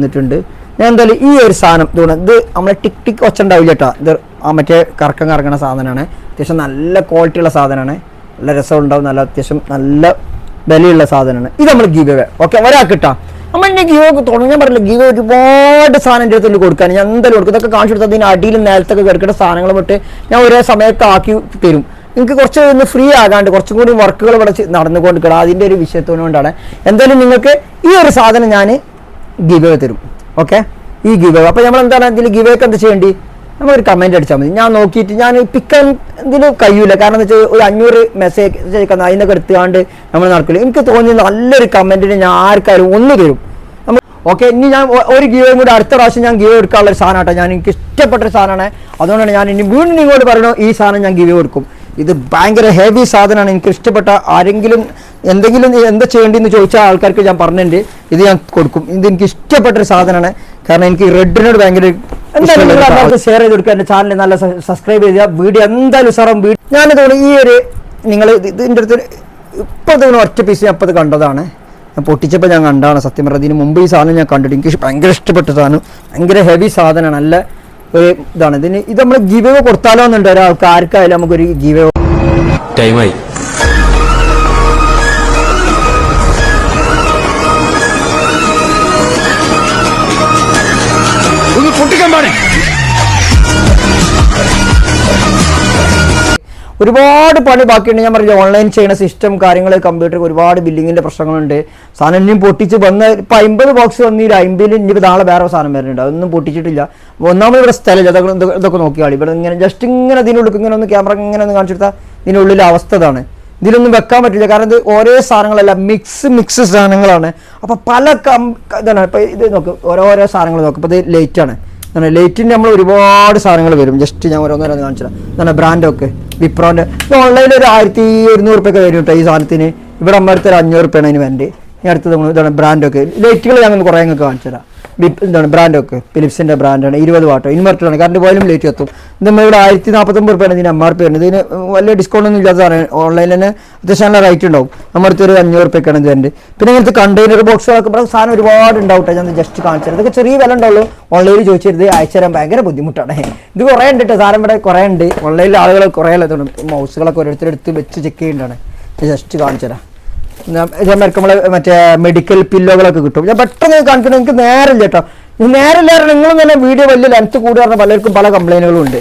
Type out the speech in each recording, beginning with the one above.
വന്നിട്ടുണ്ട്. ഞാൻ എന്തായാലും ഈ ഒരു സാധനം ഇതുകൊണ്ട് ഇത് നമ്മളെ ടിക് ടിക് ഒച്ച ഉണ്ടാവില്ല കേട്ടോ. ഇത് ആ മറ്റേ കറക്കം കറക്കണ സാധനമാണ്. അത്യാവശ്യം നല്ല ക്വാളിറ്റി ഉള്ള സാധനമാണ്. നല്ല രസം ഉണ്ടാവും നല്ല അത്യാവശ്യം നല്ല വിലയുള്ള സാധനമാണ്. ഇത് നമ്മൾ ഗീവ് ഓക്കെ ഒരാൾക്ക് കിട്ടാം നമ്മൾ എന്റെ ഗീവ് തുടങ്ങാൻ പറഞ്ഞില്ല ഗീവ് ഒരുപാട് സാധനം എന്റെ അടുത്തുള്ള കൊടുക്കാൻ ഞാൻ എന്തായാലും കൊടുക്കും. ഇതൊക്കെ കാണിച്ചു കൊടുത്താൽ അതിന് അടിയിൽ നേരത്തൊക്കെ കിടക്കേണ്ട സാധനങ്ങൾ വിട്ട് ഞാൻ ഒരേ സമയത്ത് ആക്കി തരും. നിങ്ങൾക്ക് കുറച്ച് ഒന്ന് ഫ്രീ ആകാണ്ട് കുറച്ചും കൂടി വർക്കുകൾ ഇവിടെ നടന്നുകൊണ്ട് നടന്നുകൊണ്ടിരിക്കണം. അതിന്റെ ഒരു വിഷയത്തോടുകൊണ്ടാണ് എന്തായാലും നിങ്ങൾക്ക് ഈ ഒരു സാധനം ഞാൻ ഗിവ് തരും. ഓക്കെ ഈ ഗിവ് അപ്പോൾ നമ്മൾ എന്താണ് ഇതിൽ ഗിവേക്ക് എന്ത് ചെയ്യേണ്ടി? നമ്മളൊരു കമന്റ് അടിച്ചാൽ മതി. ഞാൻ നോക്കിയിട്ട് ഞാൻ പിക്കാൻ ഇതിൽ കഴിയൂല. കാരണം എന്താ വെച്ചാൽ ഒരു അഞ്ഞൂറ് മെസ്സേജ് അയക്കുന്ന അതിനൊക്കെ എടുത്തുകൊണ്ട് നമ്മൾ നടക്കില്ല. എനിക്ക് തോന്നി നല്ലൊരു കമന്റിന് ഞാൻ ആർക്കാരും ഒന്ന് തരും. ഓക്കെ ഇനി ഞാൻ ഒരു ഗീവയും കൂടി അടുത്ത പ്രാവശ്യം ഞാൻ ഗീവ് കൊടുക്കാനുള്ള ഒരു സാധനം കേട്ടോ ഞാൻ എനിക്ക് ഇഷ്ടപ്പെട്ട ഒരു സാധനമാണ്. അതുകൊണ്ടാണ് ഞാൻ ഇനി വീണ്ടും ഇങ്ങോട്ട് പറയണോ ഈ സാധനം ഞാൻ ഗീവ് കൊടുക്കും ഇത് ഭയങ്കര ഹെവി സാധനമാണ്. എനിക്ക് ഇഷ്ടപ്പെട്ട ആരെങ്കിലും എന്തെങ്കിലും എന്താ ചെയ്യേണ്ടതെന്ന് ചോദിച്ച ആൾക്കാർക്ക് ഞാൻ പറഞ്ഞിട്ടുണ്ട്. ഇത് ഞാൻ കൊടുക്കും. ഇത് എനിക്ക് ഇഷ്ടപ്പെട്ട ഒരു സാധനമാണ്. കാരണം എനിക്ക് റെഡിനോട് ഭയങ്കര എന്തായാലും നിങ്ങൾ എല്ലാവർക്കും ഷെയർ ചെയ്ത് കൊടുക്കുക. എന്റെ ചാനൽ നല്ല സബ്സ്ക്രൈബ് ചെയ്യുക വീഡിയോ എന്തായാലും സാറും വീഡിയോ ഞാനിതോടെ ഈ ഒരു നിങ്ങൾ ഇതിന്റെ അടുത്ത് തോന്നുന്നു ഒറ്റ പീസ് ഞാൻ അപ്പോൾ കണ്ടതാണ്. ഞാൻ പൊട്ടിച്ചപ്പോൾ ഞാൻ കണ്ടാണ് സത്യം പറഞ്ഞത് ഇതിന് മുമ്പ് ഈ സാധനം ഞാൻ കണ്ടിട്ട് എനിക്ക് ഭയങ്കര ഇഷ്ടപ്പെട്ട സാധനം. ഭയങ്കര ഹെവി സാധനമാണ്. നല്ല ഒരു ഇതാണ്. ഇതിന് ഇത് നമ്മൾ ഗീവ് കൊടുത്താലോ എന്നുണ്ട്. ഒരാൾക്ക് ആർക്കായാലും നമുക്കൊരു ഗീവ് ടൈമായി ഒരുപാട് പണി ബാക്കിയുണ്ട്. ഞാൻ പറഞ്ഞില്ല ഓൺലൈൻ ചെയ്യുന്ന സിസ്റ്റം കാര്യങ്ങൾ കമ്പ്യൂട്ടർ ഒരുപാട് ബില്ലിങ്ങിന്റെ പ്രശ്നങ്ങളുണ്ട്. സാധനം ഇനിയും പൊട്ടിച്ച് വന്ന് ഇപ്പം അമ്പത് ബോക്സ് വന്നില്ല അമ്പതിൽ ഇനിയിപ്പോൾ നാളെ വേറെ സാധനം വരുന്നുണ്ട്. അതൊന്നും പൊട്ടിച്ചിട്ടില്ല. ഒന്നാമത് ഇവിടെ സ്ഥലമില്ല. അതൊക്കെ ഇതൊക്കെ- നോക്കിയാളി. ഇവിടെ ഇങ്ങനെ ജസ്റ്റ് ഇങ്ങനെ ഇതിനുള്ളിൽ ഇങ്ങനെ ഒന്ന് ക്യാമറ ഇങ്ങനെ ഒന്ന് കാണിച്ചെടുത്താൽ ഇതിനുള്ളിലെ അവസ്ഥ ഇതാണ്. ഇതിലൊന്നും വെക്കാൻ പറ്റില്ല. കാരണം ഇത് ഓരോ സാധനങ്ങളല്ല മിക്സ് മിക്സ് സാധനങ്ങളാണ്. അപ്പോൾ പല കം ഇതാണ്. ഇപ്പോൾ ഇത് നോക്ക്. ഓരോ സാധനങ്ങൾ നോക്കും. ഇപ്പൊ ഇത് ലേറ്റ് ആണ് ലൈറ്റിന്റെ നമ്മൾ ഒരുപാട് സാധനങ്ങൾ വരും. ജസ്റ്റ് ഞാൻ ഓരോന്നോരോന്ന് കാണിച്ചു തരാം എന്താണ് ബ്രാൻഡൊക്കെ വിപ്രോന്റെ ഇപ്പോൾ ഓൺലൈനിൽ ഒരു ആയിരത്തി ഒരുന്നൂറ് റുപ്യൊക്കെ വരും കേട്ടോ ഈ സാധനത്തിന്. ഇവിടെ അമ്മ അടുത്തൊരു അഞ്ഞൂറ് റുപ്യാണ് അതിന് വേണ്ടി ഈ അടുത്തത് ഇതാണ് ബ്രാൻഡൊക്കെ ലൈറ്റുകൾ ഞാൻ കുറേ നിങ്ങൾക്ക് കാണിച്ചു തരാം എന്താണ് ബ്രാൻഡൊക്കെ? ഫിലിപ്സിന്റെ ബ്രാൻഡാണ് ഇരുപത് വാട്ടോ. ഇൻവെർട്ടറാണ് കറണ്ട് പോയാലും ലേറ്റ് എത്തും. ഇത് നമ്മൾ ഇവിടെ ആയിരത്തി നാൽപ്പത്തൊമ്പത് റുപ്യാണ് ഇതിന് എം ആർ പി വരുന്നത്. ഇതിന് വലിയ ഡിസ്കൗണ്ട് ഒന്നും ഇല്ലാത്തതാണ് ഓൺലൈനിൽ തന്നെ അത്യാവശ്യം നല്ല റേറ്റ് ഉണ്ടാവും. നമ്മുടെ അടുത്ത് ഒരു അഞ്ഞൂറ് റുപ്യൊക്കെയാണ് ഇതിന്റെ പിന്നെ ഇങ്ങനത്തെ കണ്ടെയ്നർ ബോക്സുകളൊക്കെ ഇവിടെ സാധനം ഒരുപാട് ഉണ്ടാവട്ടെ ഞാൻ ജസ്റ്റ് കാണിച്ചത് ഇതൊക്കെ ചെറിയ വില ഉണ്ടാവുള്ളൂ. ഓൺലൈനിൽ ചോദിച്ചിരുന്നത് അയച്ചു തരാൻ ഭയങ്കര ബുദ്ധിമുട്ടാണ്. ഇത് കുറേ ഉണ്ട് കേട്ടോ. സാധനം ഇവിടെ കുറേ ഉണ്ട് ഓൺലൈനിൽ ആളുകൾ കുറേ ഉള്ളതുകൊണ്ട് മൗസുകളൊക്കെ ഓരോരുത്തരെടുത്ത് വെച്ച് ചെക്ക് ചെയ്യേണ്ടതാണ് ജസ്റ്റ് കാണിച്ചു തരാം ഇതേമാർക്ക് നമ്മളെ മറ്റേ മെഡിക്കൽ പില്ലോകളൊക്കെ കിട്ടും. ഞാൻ പെട്ടെന്ന് കാണിക്കണം. എനിക്ക് നേരമില്ല കേട്ടോ. നേരം നേരമില്ല നിങ്ങൾ തന്നെ വീഡിയോ വലിയ ലെങ്ത് കൂടി പറഞ്ഞ പലർക്കും പല കംപ്ലൈന്റുകളും ഉണ്ട്.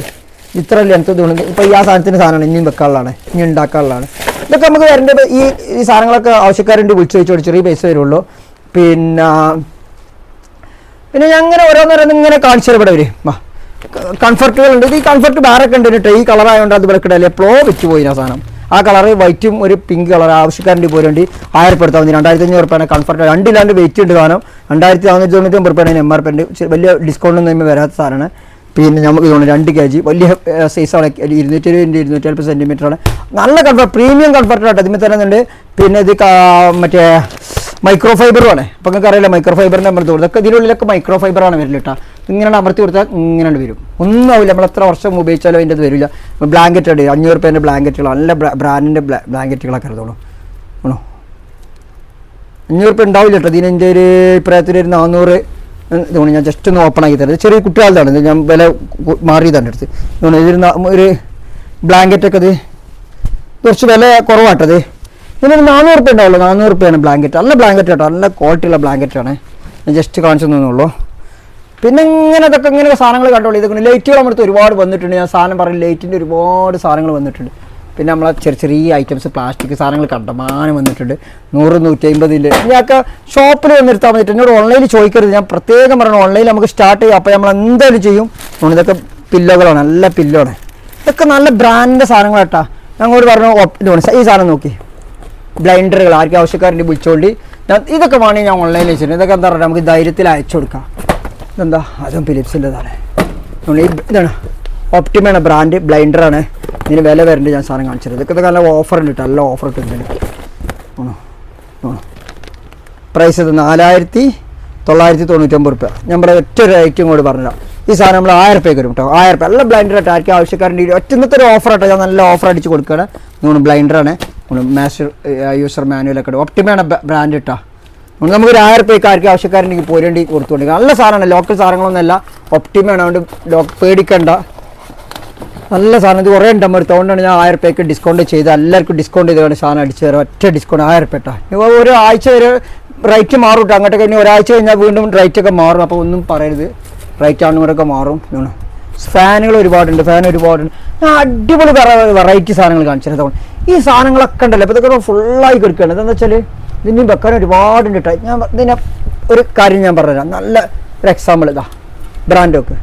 ഇത്ര ലെങ്ത് തോന്നുന്നു ഇപ്പോൾ ഈ ആ സാധനത്തിന്റെ സാധനമാണ്. ഇനിയും വെക്കാനുള്ളതാണ്. ഇനി ഉണ്ടാക്കാനുള്ളതാണ്. ഇതൊക്കെ നമുക്ക് വരേണ്ടത് ഈ ഈ സാധനങ്ങളൊക്കെ ആവശ്യക്കാരുണ്ട് വിളിച്ച് ചോദിച്ചോട് ചെറിയ പൈസ വരുള്ളൂ. പിന്നെ പിന്നെ ഞാൻ അങ്ങനെ ഓരോന്നോരോന്ന് ഇങ്ങനെ കാണിച്ചു തരപ്പെടെ വരും വാ. കംഫർട്ടുകളുണ്ട് ഇത് ഈ കംഫർട്ട് വേറൊക്കെ ഉണ്ട് കേട്ടോ. ഈ കളറായതുകൊണ്ട് അത് വിളക്കിടല്ലേ പ്ലോ വെച്ച് പോയി ആ സാധനം. ആ കളർ വൈറ്റും ഒരു പിങ്ക് കളർ ആവശ്യക്കാരന്റെ ആയിരം എടുത്താൽ മതി രണ്ടായിരത്തി അഞ്ഞൂറ് റുപ്യാണ് കംഫർട്ട് രണ്ടില്ലാണ്ട് വെയിറ്റ് ഉണ്ട് സാധനം രണ്ടായിരത്തി നാനൂറ്റി തൊണ്ണൂറ്റി ഒമ്പത് റുപ്യാണ് എം ആർ പി ഉണ്ട്. വലിയ ഡിസ്കൗണ്ട് ഒന്നും വരാത്ത സാധനമാണ്. പിന്നെ നമുക്ക് തോന്നുന്നു രണ്ട് കെ ജി വലിയ സൈസാണ് ഇരുന്നൂറ്റി ഇരുപതിന്റെ ഇരുന്നൂറ്റി അല്പത് സെന്റിമീറ്റർ ആണ്. നല്ല കംഫർട്ട് പ്രീമിയം കംഫർട്ട് ആട്ടോ ഇതിന് തരുന്നുണ്ട്. പിന്നെ ഇത് മറ്റേ മൈക്രോ ഫൈബറുമാണ് അപ്പം നിങ്ങൾക്ക് അറിയില്ല മൈക്രോ ഫൈബറിന്റെ നമ്മൾ തോന്നുന്നത് ഇതൊക്കെ ഇതിനുള്ളിലൊക്കെ മൈക്രോ ഫൈബറാണ് വരുന്നത് കേട്ടോ. ഇങ്ങനെ അമർത്തി കൊടുത്താൽ ഇങ്ങനെ വരും. ഒന്നും ആവില്ല. നമ്മൾ എത്ര വർഷം ഉപയോഗിച്ചാലും അതിന്റെ അത് വരില്ല. ബ്ലാങ്കറ്റ് അടി അഞ്ഞൂറ് റുപ്യേന്റെ ബ്ലാങ്കറ്റുകൾ നല്ല ബ്രാൻഡിന്റെ ബ്ലാങ്കറ്റുകളൊക്കെ എടുത്തോളൂ ആണോ? അഞ്ഞൂറ് റുപ്യ ഉണ്ടാവില്ല കേട്ടോ. ഇതിന് എന്റെ ഒരു പ്രായത്തിൽ ഒരു നാനൂറ് തോന്നി ഞാൻ ജസ്റ്റ് ഒന്ന് ഓപ്പൺ ആക്കി തരാം. ചെറിയ കുട്ടികളുടെ ഞാൻ വില മാറിയതാണ് അടുത്ത്. തോന്നുന്നു ഇതൊരു ഒരു ബ്ലാങ്കറ്റൊക്കെ ഇത് കുറച്ച് വില കുറവാട്ടത് ഇതിനൊരു നാനൂറ് റുപ്യ ഉണ്ടാവുള്ളൂ. നാനൂറ് റുപ്യാണ് ബ്ലാങ്കറ്റ് നല്ല ബ്ലാങ്കറ്റ് കേട്ടോ. നല്ല ക്വാളിറ്റിയുള്ള ബ്ലാങ്കറ്റാണ് ഞാൻ ജസ്റ്റ് കാണിച്ചു തന്നുള്ളൂ പിന്നെ ഇങ്ങനെ ഇതൊക്കെ ഇങ്ങനെ സാധനങ്ങൾ കണ്ടോളൂ. ഇതൊക്കെ ലൈറ്റുകൾ നമ്മുടെ ഒരുപാട് വന്നിട്ടുണ്ട്. ഞാൻ സാധനം പറയും ലൈറ്റിന്റെ ഒരുപാട് സാധനങ്ങൾ വന്നിട്ടുണ്ട്. പിന്നെ നമ്മളെ ചെറിയ ചെറിയ ഐറ്റംസ് പ്ലാസ്റ്റിക് സാധനങ്ങൾ കണ്ടമാനം വന്നിട്ടുണ്ട്. നൂറ് നൂറ്റി അമ്പതിന്റെ ഞങ്ങൾക്ക് ഷോപ്പിൽ വന്നിരുത്താൻ മതി എന്നോട് ഓൺലൈനിൽ ചോദിക്കരുത്. ഞാൻ പ്രത്യേകം പറഞ്ഞു ഓൺലൈനിൽ നമുക്ക് സ്റ്റാർട്ട് ചെയ്യാം. അപ്പോൾ നമ്മൾ എന്തായാലും ചെയ്യും? ഇതൊക്കെ പില്ലോകളാണ്. നല്ല പില്ലോണ് ഇതൊക്കെ നല്ല ബ്രാൻഡിന്റെ സാധനങ്ങൾ കേട്ടാ ഞങ്ങളോട് പറഞ്ഞു ഈ സാധനം നോക്കി. ബ്ലൈൻഡറുകൾ ആർക്കും ആവശ്യക്കാരന്റെ വിളിച്ചോണ്ടി. ഞാൻ ഇതൊക്കെ വേണമെങ്കിൽ ഞാൻ ഓൺലൈനിൽ വെച്ചിട്ടുണ്ട്. ഇതൊക്കെ എന്താ പറയുക നമുക്ക് ധൈര്യത്തിൽ അയച്ചു കൊടുക്കാം. ഇതെന്താ? അതും ഫിലിപ്സിന്റെതാണ് നമ്മൾ ഈ ഇതാണ്. ഓപ്റ്റിമയാണ് ബ്രാൻഡ് ബ്ലൈൻഡറാണ് ഇതിന് വില വരേണ്ടത് ഞാൻ സാധനം കാണിച്ചത്. ഇതൊക്കെ ഇതൊക്കെ നല്ല ഓഫർ ഉണ്ട് കേട്ടോ നല്ല ഓഫർ ഇട്ടിട്ടുണ്ട്. ആണോ? ആണോ? പ്രൈസ് ഇത് നാലായിരത്തി തൊള്ളായിരത്തി തൊണ്ണൂറ്റൊമ്പത് റുപ്യ. ഞാൻ പറയാം ഒറ്റ ഒരു ഐറ്റം കൂടി പറഞ്ഞില്ല ഈ സാധനം നമ്മൾ ആയിരം റുപ്യക്ക് വരും കേട്ടോ ആയിരം റുപ്യ. നല്ല ബ്ലൈൻഡർ ആയിട്ട് ആർക്കും ആവശ്യക്കാരന്റെ ഒറ്റ ഇന്നത്തെ ഒരു ഓഫർ ആട്ടോ. ഞാൻ നല്ല ഓഫർ അടിച്ച് കൊടുക്കുകയാണ്. നമ്മൾ ബ്ലൈൻഡറാണ് മാസ്റ്റർ യൂസർ മാനുവലൊക്കെ ഒപ്റ്റിമയാണ് ബ്രാൻഡ് അതുകൊണ്ട് നമുക്ക് ഒരു ആയിരം റുപ്യക്ക് ആർക്കും ആവശ്യക്കാരുണ്ടെങ്കിൽ പോരേണ്ടി കൊടുത്തുകൊണ്ടിരിക്കുക നല്ല സാധനമാണ്. ലോക്കൽ സാധനങ്ങളൊന്നുമല്ല. ഒപ്റ്റിമാണ് അതുകൊണ്ട് പേടിക്കണ്ട. നല്ല സാധനം. ഇത് കുറേ ഉണ്ട് നമ്മൾ അതുകൊണ്ടാണ് ഞാൻ ആയിരം രൂപയ്ക്ക് ഡിസ്കൗണ്ട് ചെയ്ത് എല്ലാവർക്കും ഡിസ്കൗണ്ട് ചെയ്താണ് സാധനം അടിച്ചു തരാം ഒറ്റ ഡിസ്കൗണ്ട് ആയിരം രൂപ കേട്ടോ ഒരു ആഴ്ച വരെ റേറ്റ് മാറും കേട്ടോ അങ്ങോട്ട് കഴിഞ്ഞ് ഒരാഴ്ച കഴിഞ്ഞാൽ വീണ്ടും റേറ്റ് ഒക്കെ മാറും. അപ്പോൾ ഒന്നും പറയരുത്. റേറ്റ് അങ്ങോട്ടൊക്കെ മാറും. ഇതാണ്. ഫാനുകൾ ഒരുപാടുണ്ട്. ഫാൻ ഒരുപാടുണ്ട്. ഞാൻ അടിപൊളി വെറൈറ്റി സാധനങ്ങൾ കാണിച്ചിരുന്നു ഈ സാധനങ്ങളൊക്കെ ഉണ്ടല്ലോ. അപ്പോൾ ഇതൊക്കെ ഫുള്ളായി കൊടുക്കുകയാണ്. എന്താണെന്ന് വെച്ചാൽ ഇതിനും വെക്കാൻ ഒരുപാടുണ്ട് കേട്ടോ ഞാൻ ഇതിനെ ഒരു കാര്യം ഞാൻ പറഞ്ഞുതരാം. നല്ല ഒരു എക്സാമ്പിൾ ഇതാ. ബ്രാൻഡൊക്കെ.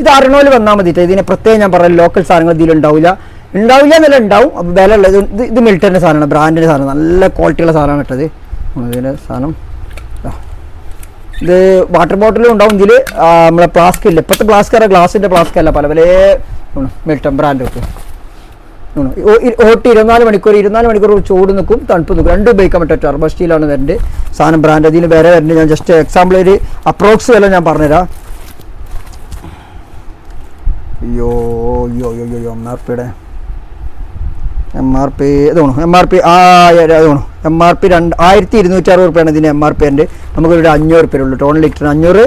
ഇത് അറുനൂൽ വന്നാൽ മതി. ഇതിനെ പ്രത്യേകം ഞാൻ പറയാം. ലോക്കൽ സാധനങ്ങൾ ഇതിൽ ഉണ്ടാവില്ല. എന്നല്ല ഉണ്ടാവും. അപ്പോൾ വില ഉള്ളത് ഇത് ഇത് മിൽട്ടന്റെ സാധനമാണ്. ബ്രാൻഡിന്റെ സാധനം. നല്ല ക്വാളിറ്റിയുള്ള സാധനമാണ് ഇട്ടത് ഇതിന്റെ സാധനം. ഇത്. വാട്ടർ ബോട്ടിലും ഉണ്ടാവും ഇതിൽ നമ്മളെ ഫ്ലാസ്ക് ഇല്ല? ഇപ്പോഴത്തെ ഫ്ലാസ്ക് ഗ്ലാസിന്റെ ഫ്ലാസ്ക് അല്ല. പല പല മിൽട്ടൺ ബ്രാൻഡൊക്കെ. ഓട്ടി ഇരുപത്തിനാല് മണിക്കൂർ ഇരുപത്തിനാല് മണിക്കൂർ ചൂട് നിൽക്കും തണുപ്പ് നിൽക്കും. രണ്ട് ഉപയോഗിക്കാൻ പറ്റും ടർബോ സ്റ്റീലാണ് വരുന്നത് സാധനം ബ്രാൻഡ് അതിന് വേറെ വരുന്നത് ഞാൻ ജസ്റ്റ് എക്സാമ്പിൾ ഒരു അപ്രോക്സ് വില ഞാൻ പറഞ്ഞുതരാം. അയ്യോ അയ്യോ അയ്യോ അയ്യോ എം ആർ പിയുടെ എം ആർ പി ഇത് വേണം? എം ആർ പി ആ അത് വേണം? എം ആർ പി രണ്ട് ആയിരത്തി ഇരുന്നൂറ്റി അറുപത് റുപ്യാണ് ഇതിന് എം ആർ പി ഉണ്ട് നമുക്കൊരു അഞ്ഞൂറ് റുപ്യ ഉള്ളൂ. ടോൺ ലിറ്റർ അഞ്ഞൂറ്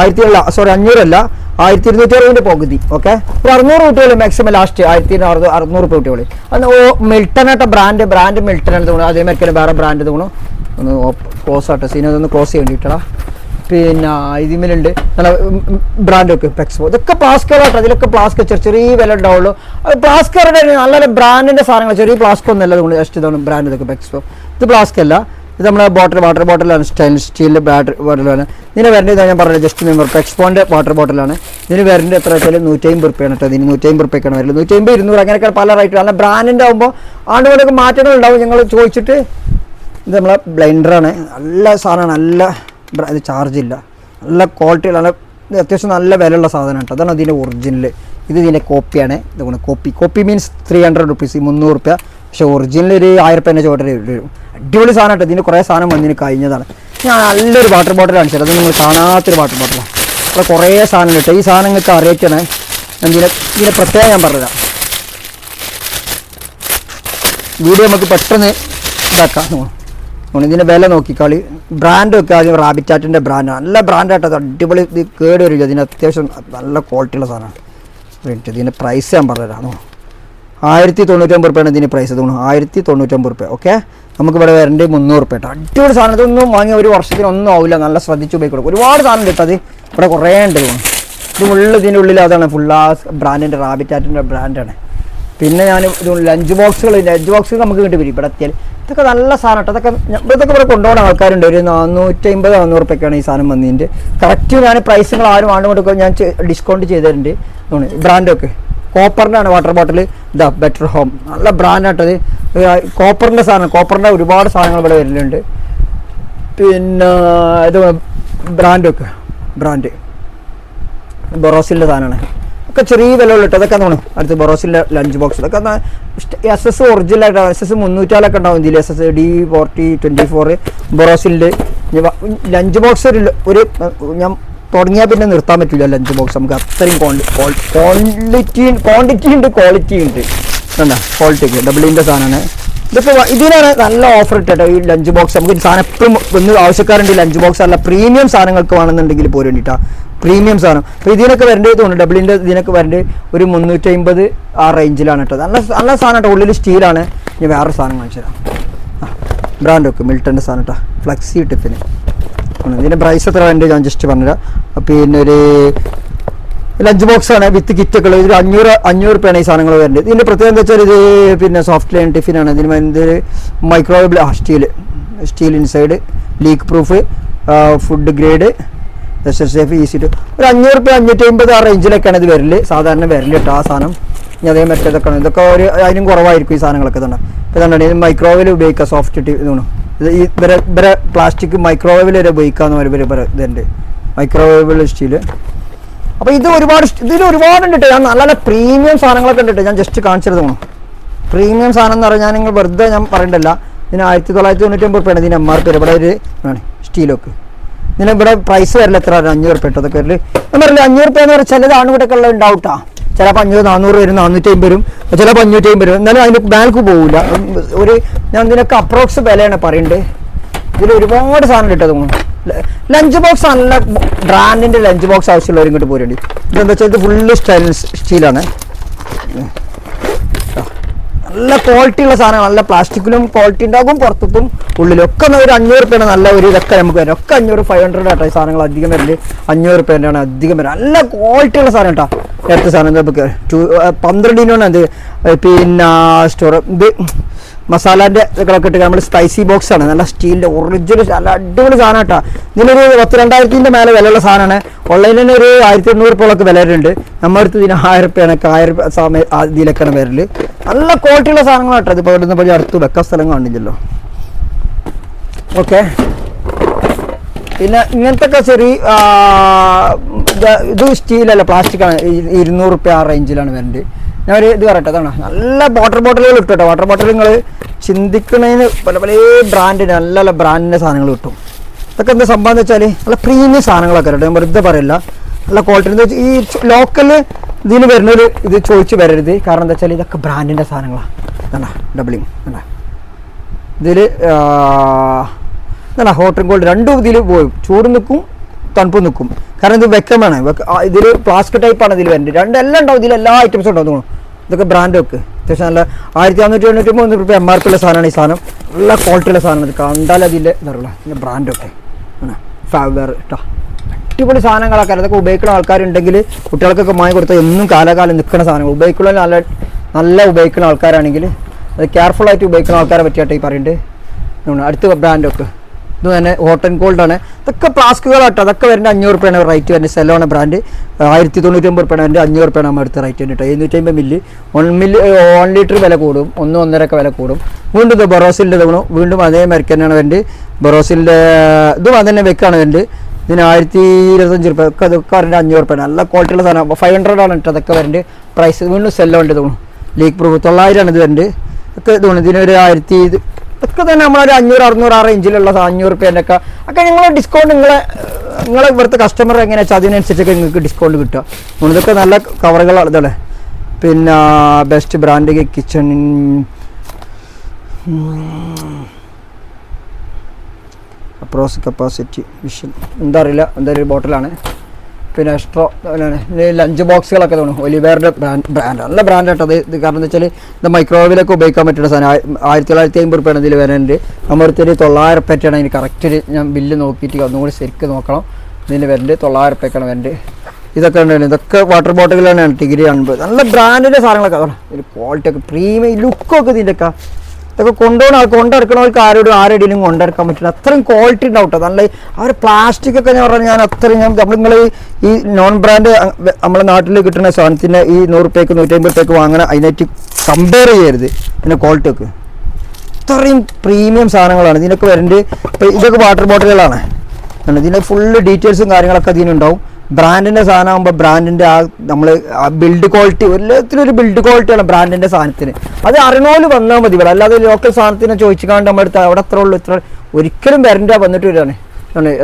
ആയിരത്തി അല്ല സോറി അഞ്ഞൂറല്ല ആയിരത്തി ഇരുന്നൂറ്റി അറുപതിന്റെ പകുതി ഓക്കെ ഒരു അറുന്നൂറ് കുട്ടികൾ മാക്സിമം ലാസ്റ്റ് ആയിരത്തി അറുന്നൂറ് അറുന്നൂറ് കുട്ടികൾ അന്ന് ഓ മിൽട്ടൺ ആട്ട ബ്രാൻഡ് ബ്രാൻഡ് മിൽട്ടൺ ആണ് തോന്നുന്നു. അതേമാതിരി തന്നെ വേറെ ബ്രാൻഡ് തോന്നുന്നു. ഒന്ന് ക്ലോസ് ആട്ടെ സീൻ അതൊന്ന് ക്ലോസ് ചെയ്യേണ്ടി കിട്ടടാ പിന്നെ ഇതിമേലുണ്ട് നല്ല ബ്രാൻഡൊക്കെ പെക്സ്പോ ഇതൊക്കെ പ്ലാസ്കറാട്ടോ അതിലൊക്കെ പ്ലാസ്കർ ചെറിയ ചെറിയ വില ഉണ്ടാവുള്ളൂ. പ്ലാസ്കറുടെ നല്ല നല്ല ബ്രാൻഡിന്റെ സാധനങ്ങൾ ചെറിയ പ്ലാസ്കോ ഒന്നല്ല അതുകൊണ്ട് ജസ്റ്റ് ഇതാണ് ബ്രാൻഡ് ഇതൊക്കെ പെക്സ്പോ ഇത് പ്ലാസ്കല്ല ഇത് നമ്മുടെ ബോട്ടിൽ വാട്ടർ ബോട്ടിലാണ് സ്റ്റൈൻലെസ് സ്റ്റീലിന്റെ ബാറ്റർ ബോട്ടിലാണ് ഇതിന് വരേണ്ടത് ഞാൻ പറഞ്ഞത്. ജസ്റ്റ് മെമ്പർ എക്സ്പോണിന്റെ വാട്ടർ ബോട്ടിലാണ് ഇതിന് വരേണ്ടത് എത്ര വെച്ചാൽ നൂറ്റമ്പത് റുപ്യാണ് കേട്ടോ ഇതിന് നൂറ്റമ്പത് റുപ്യക്കാണ് വരുന്നത്. നൂറ്റമ്പത് ഇരുന്നൂറ് അങ്ങനെയൊക്കെ പല റേറ്റ് ആണ് ബ്രാൻഡിന്റെ ആകുമ്പോൾ ആണ്ടുകൊണ്ടൊക്കെ മാറ്റങ്ങൾ ഉണ്ടാവും. ഞങ്ങൾ ചോദിച്ചിട്ട് ഇത് നമ്മളെ ബ്ലൈൻഡറാണ് നല്ല സാധനമാണ്. നല്ല ഇത് ചാർജ് ഇല്ല. നല്ല ക്വാളിറ്റി നല്ല അത്യാവശ്യം നല്ല വിലയുള്ള സാധനം കേട്ടോ അതാണ് ഇതിന്റെ ഒറിജിനൽ ഇത് ഇതിന്റെ കോപ്പിയാണ് ഇതുകൊണ്ട് copy copy means three hundred rupees മുന്നൂറ് റുപ്യ. പക്ഷേ ഒറിജിനൽ ഒരു ആയിരം പേന്റെ ചോട്ടർ വരും. അടിപൊളി സാധനം കേട്ടോ. ഇതിന്റെ കുറേ സാധനം വന്നിന് കഴിഞ്ഞതാണ്. ഞാൻ നല്ലൊരു വാട്ടർ ബോട്ടിൽ കാണിച്ചത് അത് നിങ്ങൾ കാണാത്തൊരു വാട്ടർ ബോട്ടിലാണ് അപ്പോൾ കുറേ സാധനം കിട്ടും. ഈ സാധനങ്ങൾക്ക് അറിയിക്കണേ. ഇതിനെ ഇതിനെ പ്രത്യേകം ഞാൻ പറഞ്ഞുതരാം. വീഡിയോ നമുക്ക് പെട്ടെന്ന് ഇതാക്കാം. തോന്നുന്നു ഇതിന്റെ വില നോക്കിക്കാളി. ബ്രാൻഡ് ഒക്കെ ആദ്യം റാബിറ്റാറ്റിന്റെ ബ്രാൻഡ് നല്ല ബ്രാൻഡായിട്ട് അടിപൊളി ഇത് കേട് വരില്ല ഇതിന് അത്യാവശ്യം നല്ല ക്വാളിറ്റിയുള്ള സാധനമാണ്. ഇതിന്റെ പ്രൈസ് ഞാൻ പറഞ്ഞുതരാം. ആയിരത്തി തൊണ്ണൂറ്റൊമ്പത് റുപ്യാണ് ഇതിന് പ്രൈസ് തോന്നുന്നു. ആയിരത്തി തൊണ്ണൂറ്റൊമ്പത് റുപ്യ. ഓക്കെ നമുക്ക് ഇവിടെ വരേണ്ടത് മുന്നൂറ് റുപ്യ കേട്ടോ. അടിപൊളി സാധനം. ഇതൊന്നും വാങ്ങിയ ഒരു വർഷത്തിനൊന്നും ആവില്ല. നല്ല ശ്രദ്ധിച്ച് ഉപയോഗിക്കണം ഒരുപാട് സാധനം കിട്ടത് ഇവിടെ കുറേ ഉണ്ട് ഇത്. ഉള്ളിൽ ഇതിന്റെ ഉള്ളിൽ അതാണ്. ഫുൾ ആ ബ്രാൻഡിന്റെ റാബിറ്റാറ്റിന്റെ ബ്രാൻഡാണ് പിന്നെ ഞാൻ ഇത് ലഞ്ച് ബോക്സുകൾ ലഞ്ച് ബോക്സ് നമുക്ക് കിട്ടി വരും. ഇവിടെ എത്തിയാൽ. ഇതൊക്കെ നല്ല സാധനം കേട്ടോ. അതൊക്കെ ഇതൊക്കെ ഇവിടെ കൊണ്ടുപോകുന്ന ആൾക്കാരുണ്ട്. ഒരു നാനൂറ്റി അമ്പത് നാനൂറ് റുപ്യൊക്കെയാണ് ഈ സാധനം വന്നതിന്റെ. കറക്റ്റ് ഞാൻ പ്രൈസുകൾ ആരും ആണ്ടും കൊടുക്കുക ഞാൻ ഡിസ്കൗണ്ട് ചെയ്തിട്ടുണ്ട്. ബ്രാൻഡൊക്കെ കോപ്പറിന്റെ ആണ് water bottle the better home നല്ല ബ്രാൻഡായിട്ടത് കോപ്പറിന്റെ സാധനം. കോപ്പറിന്റെ ഒരുപാട് സാധനങ്ങൾ ഇവിടെ വരുന്നുണ്ട്. പിന്നെ ഇത് ബ്രാൻഡൊക്കെ ബ്രാൻഡ് ബൊറോസിന്റെ സാധനമാണ്. ഒക്കെ ചെറിയ വില ഉള്ളു അതൊക്കെ എന്താണ് അടുത്ത് ബൊറോസിന്റെ ലഞ്ച് ബോക്സ് ഇതൊക്കെ എസ് എസ് ഒറിജിനൽ ആയിട്ടാണ് എസ് എസ് മുന്നൂറ്റാലൊക്കെ ഉണ്ടാവും ഇതിൽ S S D forty twenty four ബൊറോസിന്റെ lunch box ഒരു ഒരു ഞാൻ തുടങ്ങിയാൽ പിന്നെ നിർത്താൻ പറ്റില്ല ലഞ്ച് ബോക്സ് നമുക്ക് അത്രയും ക്വാളിറ്റി ക്വാണ്ടിറ്റി ഉണ്ട് ക്വാളിറ്റി ഉണ്ട് കണ്ട? ക്വാളിറ്റിക്ക് ഡബിളിന്റെ സാധനമാണ്. ഇതിപ്പോൾ ഇതിനാണ് നല്ല ഓഫർ ഇട്ടോ ഈ ലഞ്ച് ബോക്സ് നമുക്ക് സാധനം എപ്പോഴും ഒന്ന് ആവശ്യക്കാരുണ്ട് ലഞ്ച് ബോക്സ് അല്ല പ്രീമിയം സാധനങ്ങൾക്ക് വേണമെന്നുണ്ടെങ്കിൽ പോലും വേണ്ടിയിട്ടാ പ്രീമിയം സാധനം. അപ്പോൾ ഇതിനൊക്കെ വരേണ്ടത് തോന്നുന്നു. ഡബിളിന്റെ ഇതിനൊക്കെ വരേണ്ടത് ഒരു മുന്നൂറ്റി അമ്പത് ആ റേഞ്ചിലാണ് കേട്ടോ. നല്ല നല്ല സാധനം കേട്ടോ. ഉള്ളിൽ സ്റ്റീലാണ് ഇനി വേറെ സാധനം കാണിച്ചു തരാം ബ്രാൻഡ് ഒക്കെ. മിൽട്ടന്റെ സാധനം കേട്ടോ. ഫ്ലെക്സി ടിഫിന് ഇതിന്റെ പ്രൈസ് എത്ര വേണ്ടത് ഞാൻ ജസ്റ്റ് പറഞ്ഞുതരാം. പിന്നെ ഒരു ലഞ്ച് ബോക്സ് ആണ് വിത്ത് കിറ്റൊക്കെ ഇതിൽ അഞ്ഞൂറ് അഞ്ഞൂറ് രൂപയാണ് ഈ സാധനങ്ങൾ വരുന്നത്. ഇതിന്റെ പ്രത്യേകത എന്താ വെച്ചാൽ ഇത് പിന്നെ സോഫ്റ്റ് ലൈൻ ടിഫിനാണ് ഇതിന് എന്തൊരു microwavable steel steel inside leak proof food grade S S F easy to ഒരു അഞ്ഞൂറ് രൂപ അഞ്ഞൂറ്റി അമ്പത് ആ റേഞ്ചിലൊക്കെയാണ് ഇത് വരൽ. സാധാരണ വരൽ കേട്ടോ ആ സാധനം. ഇനി അതേ മറ്റേതൊക്കെ ഇതൊക്കെ ഒരു അതിനും കുറവായിരിക്കും ഈ സാധനങ്ങളൊക്കെ തന്നെ. ഇപ്പോൾ തന്നെ മൈക്രോവേവിൽ ഉപയോഗിക്കുക സോഫ്റ്റ് ടി ഇതാണ്. ഇവരെ ഇവരെ പ്ലാസ്റ്റിക് മൈക്രോവേവിൽ വരെ ഉപയോഗിക്കാന്ന് പറയുമ്പോൾ ഇവരെ ഇതുണ്ട്. മൈക്രോവേവിൽ സ്റ്റീൽ അപ്പോൾ ഇത് ഒരുപാട് ഇതിൽ ഒരുപാട് ഉണ്ട് ഞാൻ നല്ല നല്ല പ്രീമിയം സാധനങ്ങളൊക്കെ ഉണ്ട് കേട്ടോ ഞാൻ ജസ്റ്റ് കാണിച്ചിരുന്നു പ്രീമിയം സാധനം എന്ന് പറഞ്ഞാൽ നിങ്ങൾ വെറുതെ ഞാൻ പറയണ്ടല്ല. ഇതിന് ആയിരത്തി തൊള്ളായിരത്തി തൊണ്ണൂറ്റി ഒമ്പത് രൂപയാണ് ഇതിന് എം ആർ പി ഇവിടെ ഒരു ആണ് സ്റ്റീലൊക്കെ ഇതിന് ഇവിടെ പ്രൈസ് വരില്ല എത്ര? അഞ്ഞൂറ് റുപ്യ അതൊക്കെ വരില്ല ഞാൻ പറയില്ല അഞ്ഞൂറ് റുപ്യ എന്ന് പറഞ്ഞാൽ ചിലത് ആണുകൂടെയൊക്കെ ഉള്ളത് ഉണ്ടാവട്ടാ ചിലപ്പോൾ അഞ്ഞൂറ് നാനൂറ് വരും നാനൂറ്റി അമ്പത് വരും. ചിലപ്പോൾ അഞ്ഞൂറ്റി അമ്പത് വരും. എന്നാലും അതിന്റെ ബാങ്ക് പോകില്ല ഒരു ഞാൻ ഇതിനൊക്കെ അപ്രോക്സ് വിലയാണ് പറയുന്നത് ഇതിൽ ഒരുപാട് സാധനം കിട്ടും തോന്നുന്നു. ലഞ്ച് ബോക്സ് നല്ല ബ്രാൻഡിന്റെ ലഞ്ച് ബോക്സ് ആവശ്യമുള്ളവർ ഇങ്ങോട്ട് പോരുണ്ട്. ഇതെന്താ വെച്ചാൽ ഇത് ഫുള്ള് സ്റ്റൈൽസ് സ്റ്റീലാണ് നല്ല ക്വാളിറ്റി ഉള്ള സാധനം നല്ല പ്ലാസ്റ്റിക്കിലും ക്വാളിറ്റി ഉണ്ടാകും പുറത്തും ഉള്ളിലും. ഒക്കെ ഒരു അഞ്ഞൂറ് രൂപയാണ് നല്ല ഒരു ഇതൊക്കെ നമുക്ക് വരും ഒക്കെ അഞ്ഞൂറ് ഫൈവ് ഹൺഡ്രഡ് ആട്ടോ ഈ സാധനങ്ങൾ അധികം വരൽ. അഞ്ഞൂറ് രൂപയാണ് അധികം വരും നല്ല ക്വാളിറ്റി ഉള്ള സാധനം കേട്ടോ. എടുത്ത സാധനം ടു പന്ത്രണ്ടിനാണ് അത് പിന്നെ സ്റ്റോർ ഇത് മസാലാന്റെ ഇതൊക്കെ ഇട്ട് നമ്മൾ സ്പൈസി ബോക്സ് ആണ്. നല്ല സ്റ്റീലിന്റെ ഒറിജിനൽ നല്ല അടിപൊളി സാധനം കേട്ടോ. ഇതിനൊരു പത്ത് രണ്ടായിരത്തിന്റെ മേലെ വിലയുള്ള സാധനമാണ് ഓൺലൈനിൽ തന്നെ ഒരു ആയിരത്തി എണ്ണൂറ് രൂപയൊക്കെ വില വരുന്നുണ്ട് നമ്മുടെ അടുത്ത് ഇതിന് ആയിരം റുപ്യാണൊക്കെ ആയിരം സമയം ഇതിലൊക്കെയാണ് വരൽ നല്ല ക്വാളിറ്റിയുള്ള ഉള്ള സാധനങ്ങളാട്ടോ ഇതിപ്പോൾ ഇവിടുന്ന് പോയി അടുത്ത് വെക്കാൻ സ്ഥലം കാണില്ലല്ലോ. ഓക്കെ. പിന്നെ ഇങ്ങനത്തെ ചെറിയ ഇത് സ്റ്റീലല്ല പ്ലാസ്റ്റിക് ആണ്. ഇ- ഇരുന്നൂറ് റുപ്യ ആ റേഞ്ചിലാണ് വരുന്നത് ഞാൻ ഒരു ഇത് പറയട്ടെ അതാണ്. നല്ല വാട്ടർ ബോട്ടിലുകൾ കിട്ടും കേട്ടോ വാട്ടർ ബോട്ടിൽ നിങ്ങൾ ചിന്തിക്കുന്നതിന് പല പല ബ്രാൻഡിന് നല്ല നല്ല ബ്രാൻഡിന്റെ സാധനങ്ങൾ കിട്ടും. ഇതൊക്കെ എന്താ സംഭവം എന്ന് വെച്ചാൽ നല്ല പ്രീമിയം സാധനങ്ങളൊക്കെ കേട്ടോ ഞാൻ വെറുതെ പറയില്ല. നല്ല ക്വാളിറ്റി എന്താ വെച്ചാൽ ഈ ലോക്കൽ ഇതിന് വരുന്നൊരു ഇത് ചോദിച്ച് വരരുത്. കാരണം എന്താ വെച്ചാൽ ഇതൊക്കെ ബ്രാൻഡിന്റെ സാധനങ്ങളാണ് വേണ്ട ഡബിളിങ് വേണ്ട ഇതിൽ എന്നാ ഹോട്ട് കോൾഡ് രണ്ടും ഇതിൽ പോയി ചൂട് നിൽക്കും തണുപ്പ് നിൽക്കും കാരണം ഇത് വെക്കമാണ് ഇതിൽ പ്ലാസ്റ്റിക് ടൈപ്പാണ് ഇതിൽ വരുന്നത് രണ്ടെല്ലാം ഉണ്ടാവും. ഇതിൽ എല്ലാ ഐറ്റംസും ഉണ്ടാവും. തോന്നുന്നു ഇതൊക്കെ ബ്രാൻഡ് ഒക്കെ. അത്യാവശ്യം നല്ല ആയിരത്തി അഞ്ഞൂറ്റി തൊണ്ണൂറ്റി മൂന്ന് റുപ്യ എം ആർ പി ഉള്ള സാധനമാണ് ഈ സാധനം. നല്ല ക്വാളിറ്റി ഉള്ള സാധനം ഇത്. കണ്ടാൽ അതിന്റെ ഇതറുള്ള ഇതിന്റെ ബ്രാൻഡൊക്കെ ആണ്. ഫാവർ കേട്ടോ അടിപൊളി സാധനങ്ങളൊക്കെ. അതൊക്കെ ഉപയോഗിക്കുന്ന ആൾക്കാരുണ്ടെങ്കിൽ കുട്ടികൾക്കൊക്കെ വാങ്ങി കൊടുത്താൽ എന്നും കാലകാലം നിൽക്കുന്ന സാധനങ്ങൾ. ഉപയോഗിക്കുന്ന നല്ല നല്ല ഉപയോഗിക്കുന്ന ആൾക്കാരാണെങ്കിൽ അത് കെയർഫുൾ ആയിട്ട് ഉപയോഗിക്കുന്ന ആൾക്കാരെ പറ്റിയായിട്ട് ഈ പറയുന്നുണ്ട് അടുത്ത ബ്രാൻഡൊക്കെ ഇത് തന്നെ ഹോട്ട് ആൻഡ് കോൾഡ് ആണ്. ഇതൊക്കെ പ്ലാസ്കുകളാട്ടോ അതൊക്കെ വരുന്നത് അഞ്ഞൂറ് രൂപയാണ് റേറ്റ് വരുന്നത്. സെലോണ ബ്രാൻഡ് ആയിരത്തി തൊണ്ണൂറ്റൊമ്പത് രൂപയാണ് വരുന്നത്. അഞ്ഞൂറ് രൂപയാണ് നമ്മൾ അടുത്ത റേറ്റ് വരുന്നത് എഴുന്നൂറ്റമ്പത് milli one milli one litre വില കൂടും. ഒന്ന് ഒന്നരക്കെ വില കൂടും. വീണ്ടും ഇത് ബൊറോസിലിന്റെ തവണ വീണ്ടും അതേ മരക്ക് തന്നെയാണ് വരുന്നത്. ബൊറോസിലിന്റെ ഇതും അത് തന്നെ വെക്കാണ് വരുന്നത്. ഇതിന് ആയിരത്തി ഇരുപത്തഞ്ച് റുപ്യ. ഒക്കെ അതൊക്കെ വരേണ്ട അഞ്ഞൂറ് രൂപയാണ് നല്ല ക്വാളിറ്റിയുള്ള സാധനം. ഫൈവ് ഹൺഡ്രഡ് ആണ് കേട്ടോ അതൊക്കെ വരേണ്ടത് പ്രൈസ് വീണ്ടും സെല്ലോ ഉണ്ട് വേണം. ലീക്ക് പ്രൂഫ് തൊള്ളായിരമാണ് ഇത് വരേണ്ടത് ഒക്കെ തോന്നുന്നു ഇതിനൊരു ആയിരത്തി ഇത് ഇതൊക്കെ തന്നെ നമ്മളൊരു അഞ്ഞൂറ് അറുന്നൂറ് ആ റേഞ്ചിലുള്ള അഞ്ഞൂറ് റുപ്യേന്റെ ഒക്കെ ഒക്കെ നിങ്ങൾ ഡിസ്കൗണ്ട് നിങ്ങളെ നിങ്ങളെ ഇവിടുത്തെ കസ്റ്റമർ എങ്ങനെയാ വെച്ചാൽ അതിനനുസരിച്ചൊക്കെ നിങ്ങൾക്ക് ഡിസ്കൗണ്ട് കിട്ടുക. ഇതൊക്കെ നല്ല കവറുകളാണ് ഇതല്ലേ? പിന്നെ ബെസ്റ്റ് ബ്രാൻഡ് കിച്ചൺ അപ്രോസ് കപ്പാസിറ്റി വിഷൻ എന്താ അറിയില്ല എന്തായാലും ഒരു ബോട്ടിലാണ് പിന്നെ എക്സ്ട്രോ ലഞ്ച് ബോക്സുകളൊക്കെ തോന്നും ഒലിവേറിന്റെ ബ്രാൻഡ് ബ്രാൻഡ് നല്ല ബ്രാൻഡ് കേട്ടോ അത്. കാരണം എന്താ വെച്ചാൽ ഇത് മൈക്രോവേവിലൊക്കെ ഉപയോഗിക്കാൻ പറ്റുന്ന സാധനം. ആയി- ആയിരത്തി തൊള്ളായിരത്തി അമ്പത് റുപ്യാണ് ഇതിൽ വരുന്നുണ്ട് നമ്മളൊരു തൊള്ളായിരം റുപ്യറ്റാണ് അതിന് കറക്റ്റ് ഞാൻ ബില്ല് നോക്കിയിട്ട് ഒന്നുകൂടി ശരിക്കും നോക്കണം. ഇതിന് വരുന്നുണ്ട് തൊള്ളായിരം റുപ്യക്കാണ് വരുന്നുണ്ട് ഇതൊക്കെ ഉണ്ടായിരുന്നു ഇതൊക്കെ വാട്ടർ ബോട്ടിലാണ് ഡിഗ്രി അൻപത്. നല്ല ബ്രാൻഡിന്റെ സാധനങ്ങളൊക്കെ. അതാണ് ഇതിന്റെ ക്വാളിറ്റി ഒക്കെ. പ്രീമിയം ലുക്കൊക്കെ ഇതിന്റെയൊക്കെ ഇതൊക്കെ കൊണ്ടുപോകണ കൊണ്ടിറക്കണവർക്ക് ആരോടും ആരോടെങ്കിലും കൊണ്ടിറക്കാൻ പറ്റില്ല. അത്രയും ക്വാളിറ്റി ഉണ്ടാവും നല്ല ആ ഒരു പ്ലാസ്റ്റിക് ഒക്കെ ഞാൻ പറഞ്ഞാൽ ഞാൻ അത്രയും ഞാൻ നമ്മൾ നിങ്ങൾ ഈ നോൺ ബ്രാൻഡ് നമ്മുടെ നാട്ടിൽ കിട്ടുന്ന സാധനത്തിന്റെ ഈ നൂറ് റുപ്യക്ക് നൂറ്റമ്പത് റുപ്യക്ക് വാങ്ങണ അതിനായിട്ട് കമ്പയർ ചെയ്യരുത്. പിന്നെ ക്വാളിറ്റി ഒക്കെ. അത്രയും പ്രീമിയം സാധനങ്ങളാണ്. ഇതിനൊക്കെ വരേണ്ടത് ഇതൊക്കെ വാട്ടർ ബോട്ടിലുകളാണ്. ഇതിന്റെ ഫുള്ള് ഡീറ്റെയിൽസും കാര്യങ്ങളൊക്കെ ഇതിനുണ്ടാവും. ബ്രാൻഡിന്റെ സാധനമാകുമ്പോൾ ബ്രാൻഡിന്റെ ആ നമ്മൾ ബിൽഡ് ക്വാളിറ്റി എല്ലാത്തിനും ഒരു ബിൽഡ് ക്വാളിറ്റിയാണ് ബ്രാൻഡിന്റെ സാധനത്തിന്. അത് അറിഞ്ഞോൽ വന്നാൽ മതി ഇവിടെ. അല്ലാതെ ലോക്കൽ സാധനത്തിനെ ചോദിച്ചുകൊണ്ട് നമ്മൾ അടുത്ത് അവിടെ എത്ര ഉള്ളൂ ഇത്ര ഒരിക്കലും വരണ്ട വന്നിട്ട് വരികയാണ്.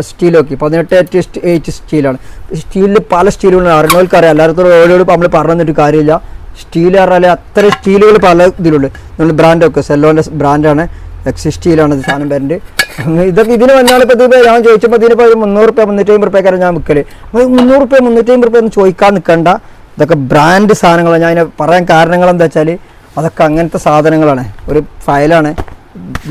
സ്റ്റീലൊക്കെ പതിനെട്ട് എയ്റ്റ് എയ്റ്റ് സ്റ്റീലാണ് സ്റ്റീലിൽ പല സ്റ്റീലുകളും അറിയണവർക്ക് അറിയാം എല്ലായിടത്തും ഓരോട് നമ്മൾ പറഞ്ഞിട്ട് കാര്യമില്ല. സ്റ്റീൽ പറഞ്ഞാൽ അത്ര സ്റ്റീലുകൾ പല ഇതിലുണ്ട്. നമ്മൾ ബ്രാൻഡൊക്കെ സെല്ലോന്റെ ബ്രാൻഡാണ് എക്സി സിക്സ്റ്റിയിലാണ് ഇത് സാധനം വരുന്നത് ഇതൊക്കെ ഇതിന് വന്നാൽ ഇപ്പോൾ ഇത് ഞാൻ ചോദിച്ചപ്പോൾ ഇതിനിപ്പോൾ മുന്നൂറ് റുപ്യ മുന്നൂറ്റി അമ്പത് റുപ്യക്കാരെ ഞാൻ വിൽക്കൽ അപ്പോൾ മുന്നൂറ് റുപ്യ മുന്നൂറ്റി അമ്പത് റുപ്യ ചോദിക്കാൻ നിൽക്കണ്ട ഇതൊക്കെ ബ്രാൻഡ് സാധനങ്ങളാണ്. ഞാൻ പറയാൻ കാരണങ്ങൾ എന്താ വെച്ചാൽ അതൊക്കെ അങ്ങനത്തെ സാധനങ്ങളാണ്. ഒരു ഫയലാണ്.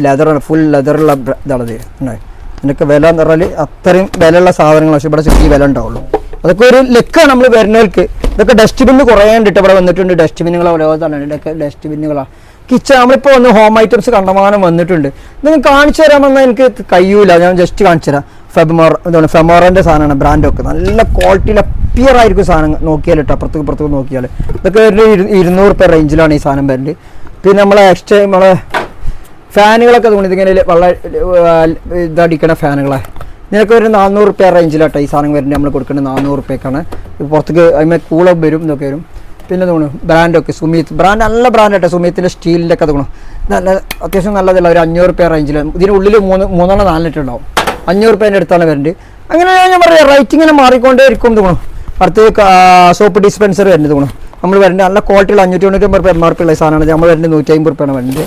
ലെതറാണ്. ഫുൾ ലെതറുള്ള ഇതാണത്. ഉണ്ടായി ഇതിനൊക്കെ വില എന്ന് പറഞ്ഞാൽ അത്രയും വിലയുള്ള സാധനങ്ങൾ പക്ഷേ ഇവിടെ ചെറിയ വില ഉണ്ടാവുള്ളൂ. അതൊക്കെ ഒരു ലെക്കാണ് നമ്മൾ വരുന്നവർക്ക്. ഇതൊക്കെ ഡസ്റ്റ്ബിന്ന് കുറേ ഉണ്ട്. ഇവിടെ വന്നിട്ടുണ്ട് ഡസ്റ്റ്ബിന്നുകൾ ഓരോതാണ് ഇതൊക്കെ ഡസ്റ്റ്ബിന്നുകളാണ് കിച്ചൺ നമ്മളിപ്പോൾ വന്ന് ഹോം ഐറ്റംസ് കണ്ടമാനം വന്നിട്ടുണ്ട്. നിങ്ങൾ കാണിച്ചു തരാമെന്നാൽ എനിക്ക് കഴിയൂല. ഞാൻ ജസ്റ്റ് കാണിച്ചു തരാം. ഫെബമോർ എന്താണ് ഫെമോറിന്റെ സാധനമാണ് ബ്രാൻഡൊക്കെ നല്ല ക്വാളിറ്റിയിൽ അപ്പിയർ ആയിരിക്കും സാധനം നോക്കിയാൽ കേട്ടോ അപ്പുറത്തേക്ക് ഇപ്പുറത്തേക്ക് നോക്കിയാൽ ഇതൊക്കെ ഒരു ഇരു- ഇരുന്നൂറ് രൂപ റേഞ്ചിലാണ് ഈ സാധനം വരുന്നത് പിന്നെ നമ്മളെ എക്സ്ട്രാ നമ്മളെ ഫാനുകളൊക്കെ തോന്നി ഇതിങ്ങനെ വളരെ ഇതടിക്കണ ഫാനുകളെ. നിനക്ക് ഒരു നാനൂറ് റുപ്യ റേഞ്ചിലാട്ടോ ഈ സാധനം വരുന്നത് നമ്മൾ കൊടുക്കേണ്ടത് നാനൂറ് റുപ്യക്കാണ്. പുറത്തേക്ക് അതിന്മേൽ കൂളം വരും ഇതൊക്കെ വരും. പിന്നെ തോന്നുന്നു ബ്രാൻഡൊക്കെ സുമീത്ത് ബ്രാൻഡ് നല്ല ബ്രാൻഡ് ആട്ടോ സുമീത്തിന്റെ സ്റ്റീലിന്റെ ഒക്കെ തോന്നുന്നു. നല്ല അത്യാവശ്യം നല്ലതല്ല ഒരു അഞ്ഞൂറ് റുപ്യ റേഞ്ചിൽ ഇതിനുള്ളിൽ മൂന്ന് മൂന്നെണ്ണം ലിറ്റർ ഉണ്ടാവും അഞ്ഞൂറ് റുപ്യേന്റെ അടുത്താണ് വരുന്നത്. അങ്ങനെ ഞാൻ പറയാം റേറ്റ് ഇങ്ങനെ മാറിക്കൊണ്ടേ ഇരിക്കും തോന്നുന്നു. അടുത്ത് സോപ്പ് ഡിസ്പെൻസർ വരുന്നത് തോന്നുന്നു. നമ്മൾ വരേണ്ട നല്ല ക്വാളിറ്റിയുള്ള അഞ്ഞൂറ്റി തൊണ്ണൂറ്റൊമ്പത് റുപ്യ എം ഉള്ള സാധനമാണ്. നമ്മൾ വരേണ്ടത് നൂറ്റി അമ്പത് റുപ്യാണ് വരുന്നത്.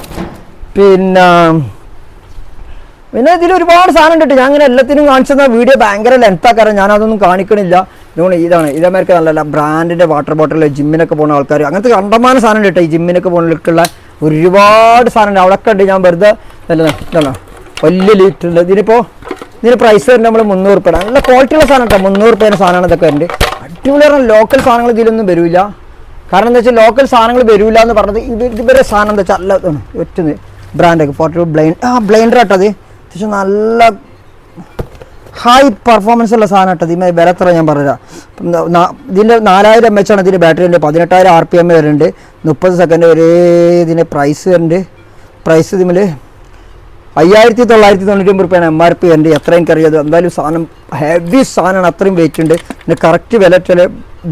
പിന്നെ പിന്നെ ഇതിൽ ഒരുപാട് സാധനം ഉണ്ട് ഞാൻ അങ്ങനെ എല്ലാത്തിനും കാണിച്ചെന്ന വീഡിയോ ഭയങ്കര ലെങ്ത് ഞാനതൊന്നും കാണിക്കണില്ല. ഇതുകൊണ്ട് ഇതാണ്. ഇതേമാർക്ക് നല്ല ബ്രാൻഡിന്റെ വാട്ടർ ബോട്ടിൽ ജിമ്മിനൊക്കെ പോകുന്ന ആൾക്കാർ അങ്ങനത്തെ കണ്ടമാനം സാധനം കേട്ടോ ഈ ജിമ്മിനൊക്കെ പോകുന്നവർക്കുള്ള ഒരുപാട് സാധനം അവിടെയൊക്കെ അവിടെ ഉണ്ട്. ഞാൻ വെറുതെ ഇതാണ് വലിയ ലീറ്റർ ഉണ്ട് ഇതിനിപ്പോൾ ഇതിന് പ്രൈസ് വരുന്നത് നമ്മൾ മുന്നൂറ് റുപ്യ. നല്ല ക്വാളിറ്റി ഉള്ള സാധനം കേട്ടോ. മുന്നൂറ് റുപ്യേന്റെ സാധനമാണ് ഇതൊക്കെ ഉണ്ട് അടിപൊളിയാണ് ലോക്കൽ സാധനങ്ങൾ ഇതിലൊന്നും വരില്ല കാരണം എന്താ വെച്ചാൽ ലോക്കൽ സാധനങ്ങൾ വരില്ല എന്ന് പറഞ്ഞത് ഇത് ഇവരെ സാധനം എന്താ വെച്ചാൽ അല്ല ഒറ്റ ബ്രാൻഡൊക്കെ ഫോട്ടോ ബ്ലൈൻഡ് ആ ബ്ലൈൻഡർ ആട്ടത് അത്യാവശ്യം നല്ല ഹൈ പെർഫോമൻസ് ഉള്ള സാധനം കേട്ടോ. ഇതിന് വില എത്ര ഞാൻ പറഞ്ഞുതരാം. ഇതിന്റെ നാലായിരം എം എച്ച് ആണ് ഇതിന്റെ ബാറ്ററി ഉണ്ട്. പതിനെട്ടായിരം ആർ പി എം വരുന്നുണ്ട് മുപ്പത് സെക്കൻഡ് ഒരേ ഇതിന്റെ പ്രൈസ് വരുന്നുണ്ട്. പ്രൈസ് ഇതിൽ അയ്യായിരത്തി തൊള്ളായിരത്തി തൊണ്ണൂറ്റി ഒമ്പത് റുപ്യാണ് എം ആർ പി ഉണ്ട് എത്ര എനിക്കറിയാം. എന്തായാലും സാധനം ഹെവി സാധനമാണ്. അത്രയും വെയിറ്റ് ഉണ്ട്. പിന്നെ കറക്റ്റ് വില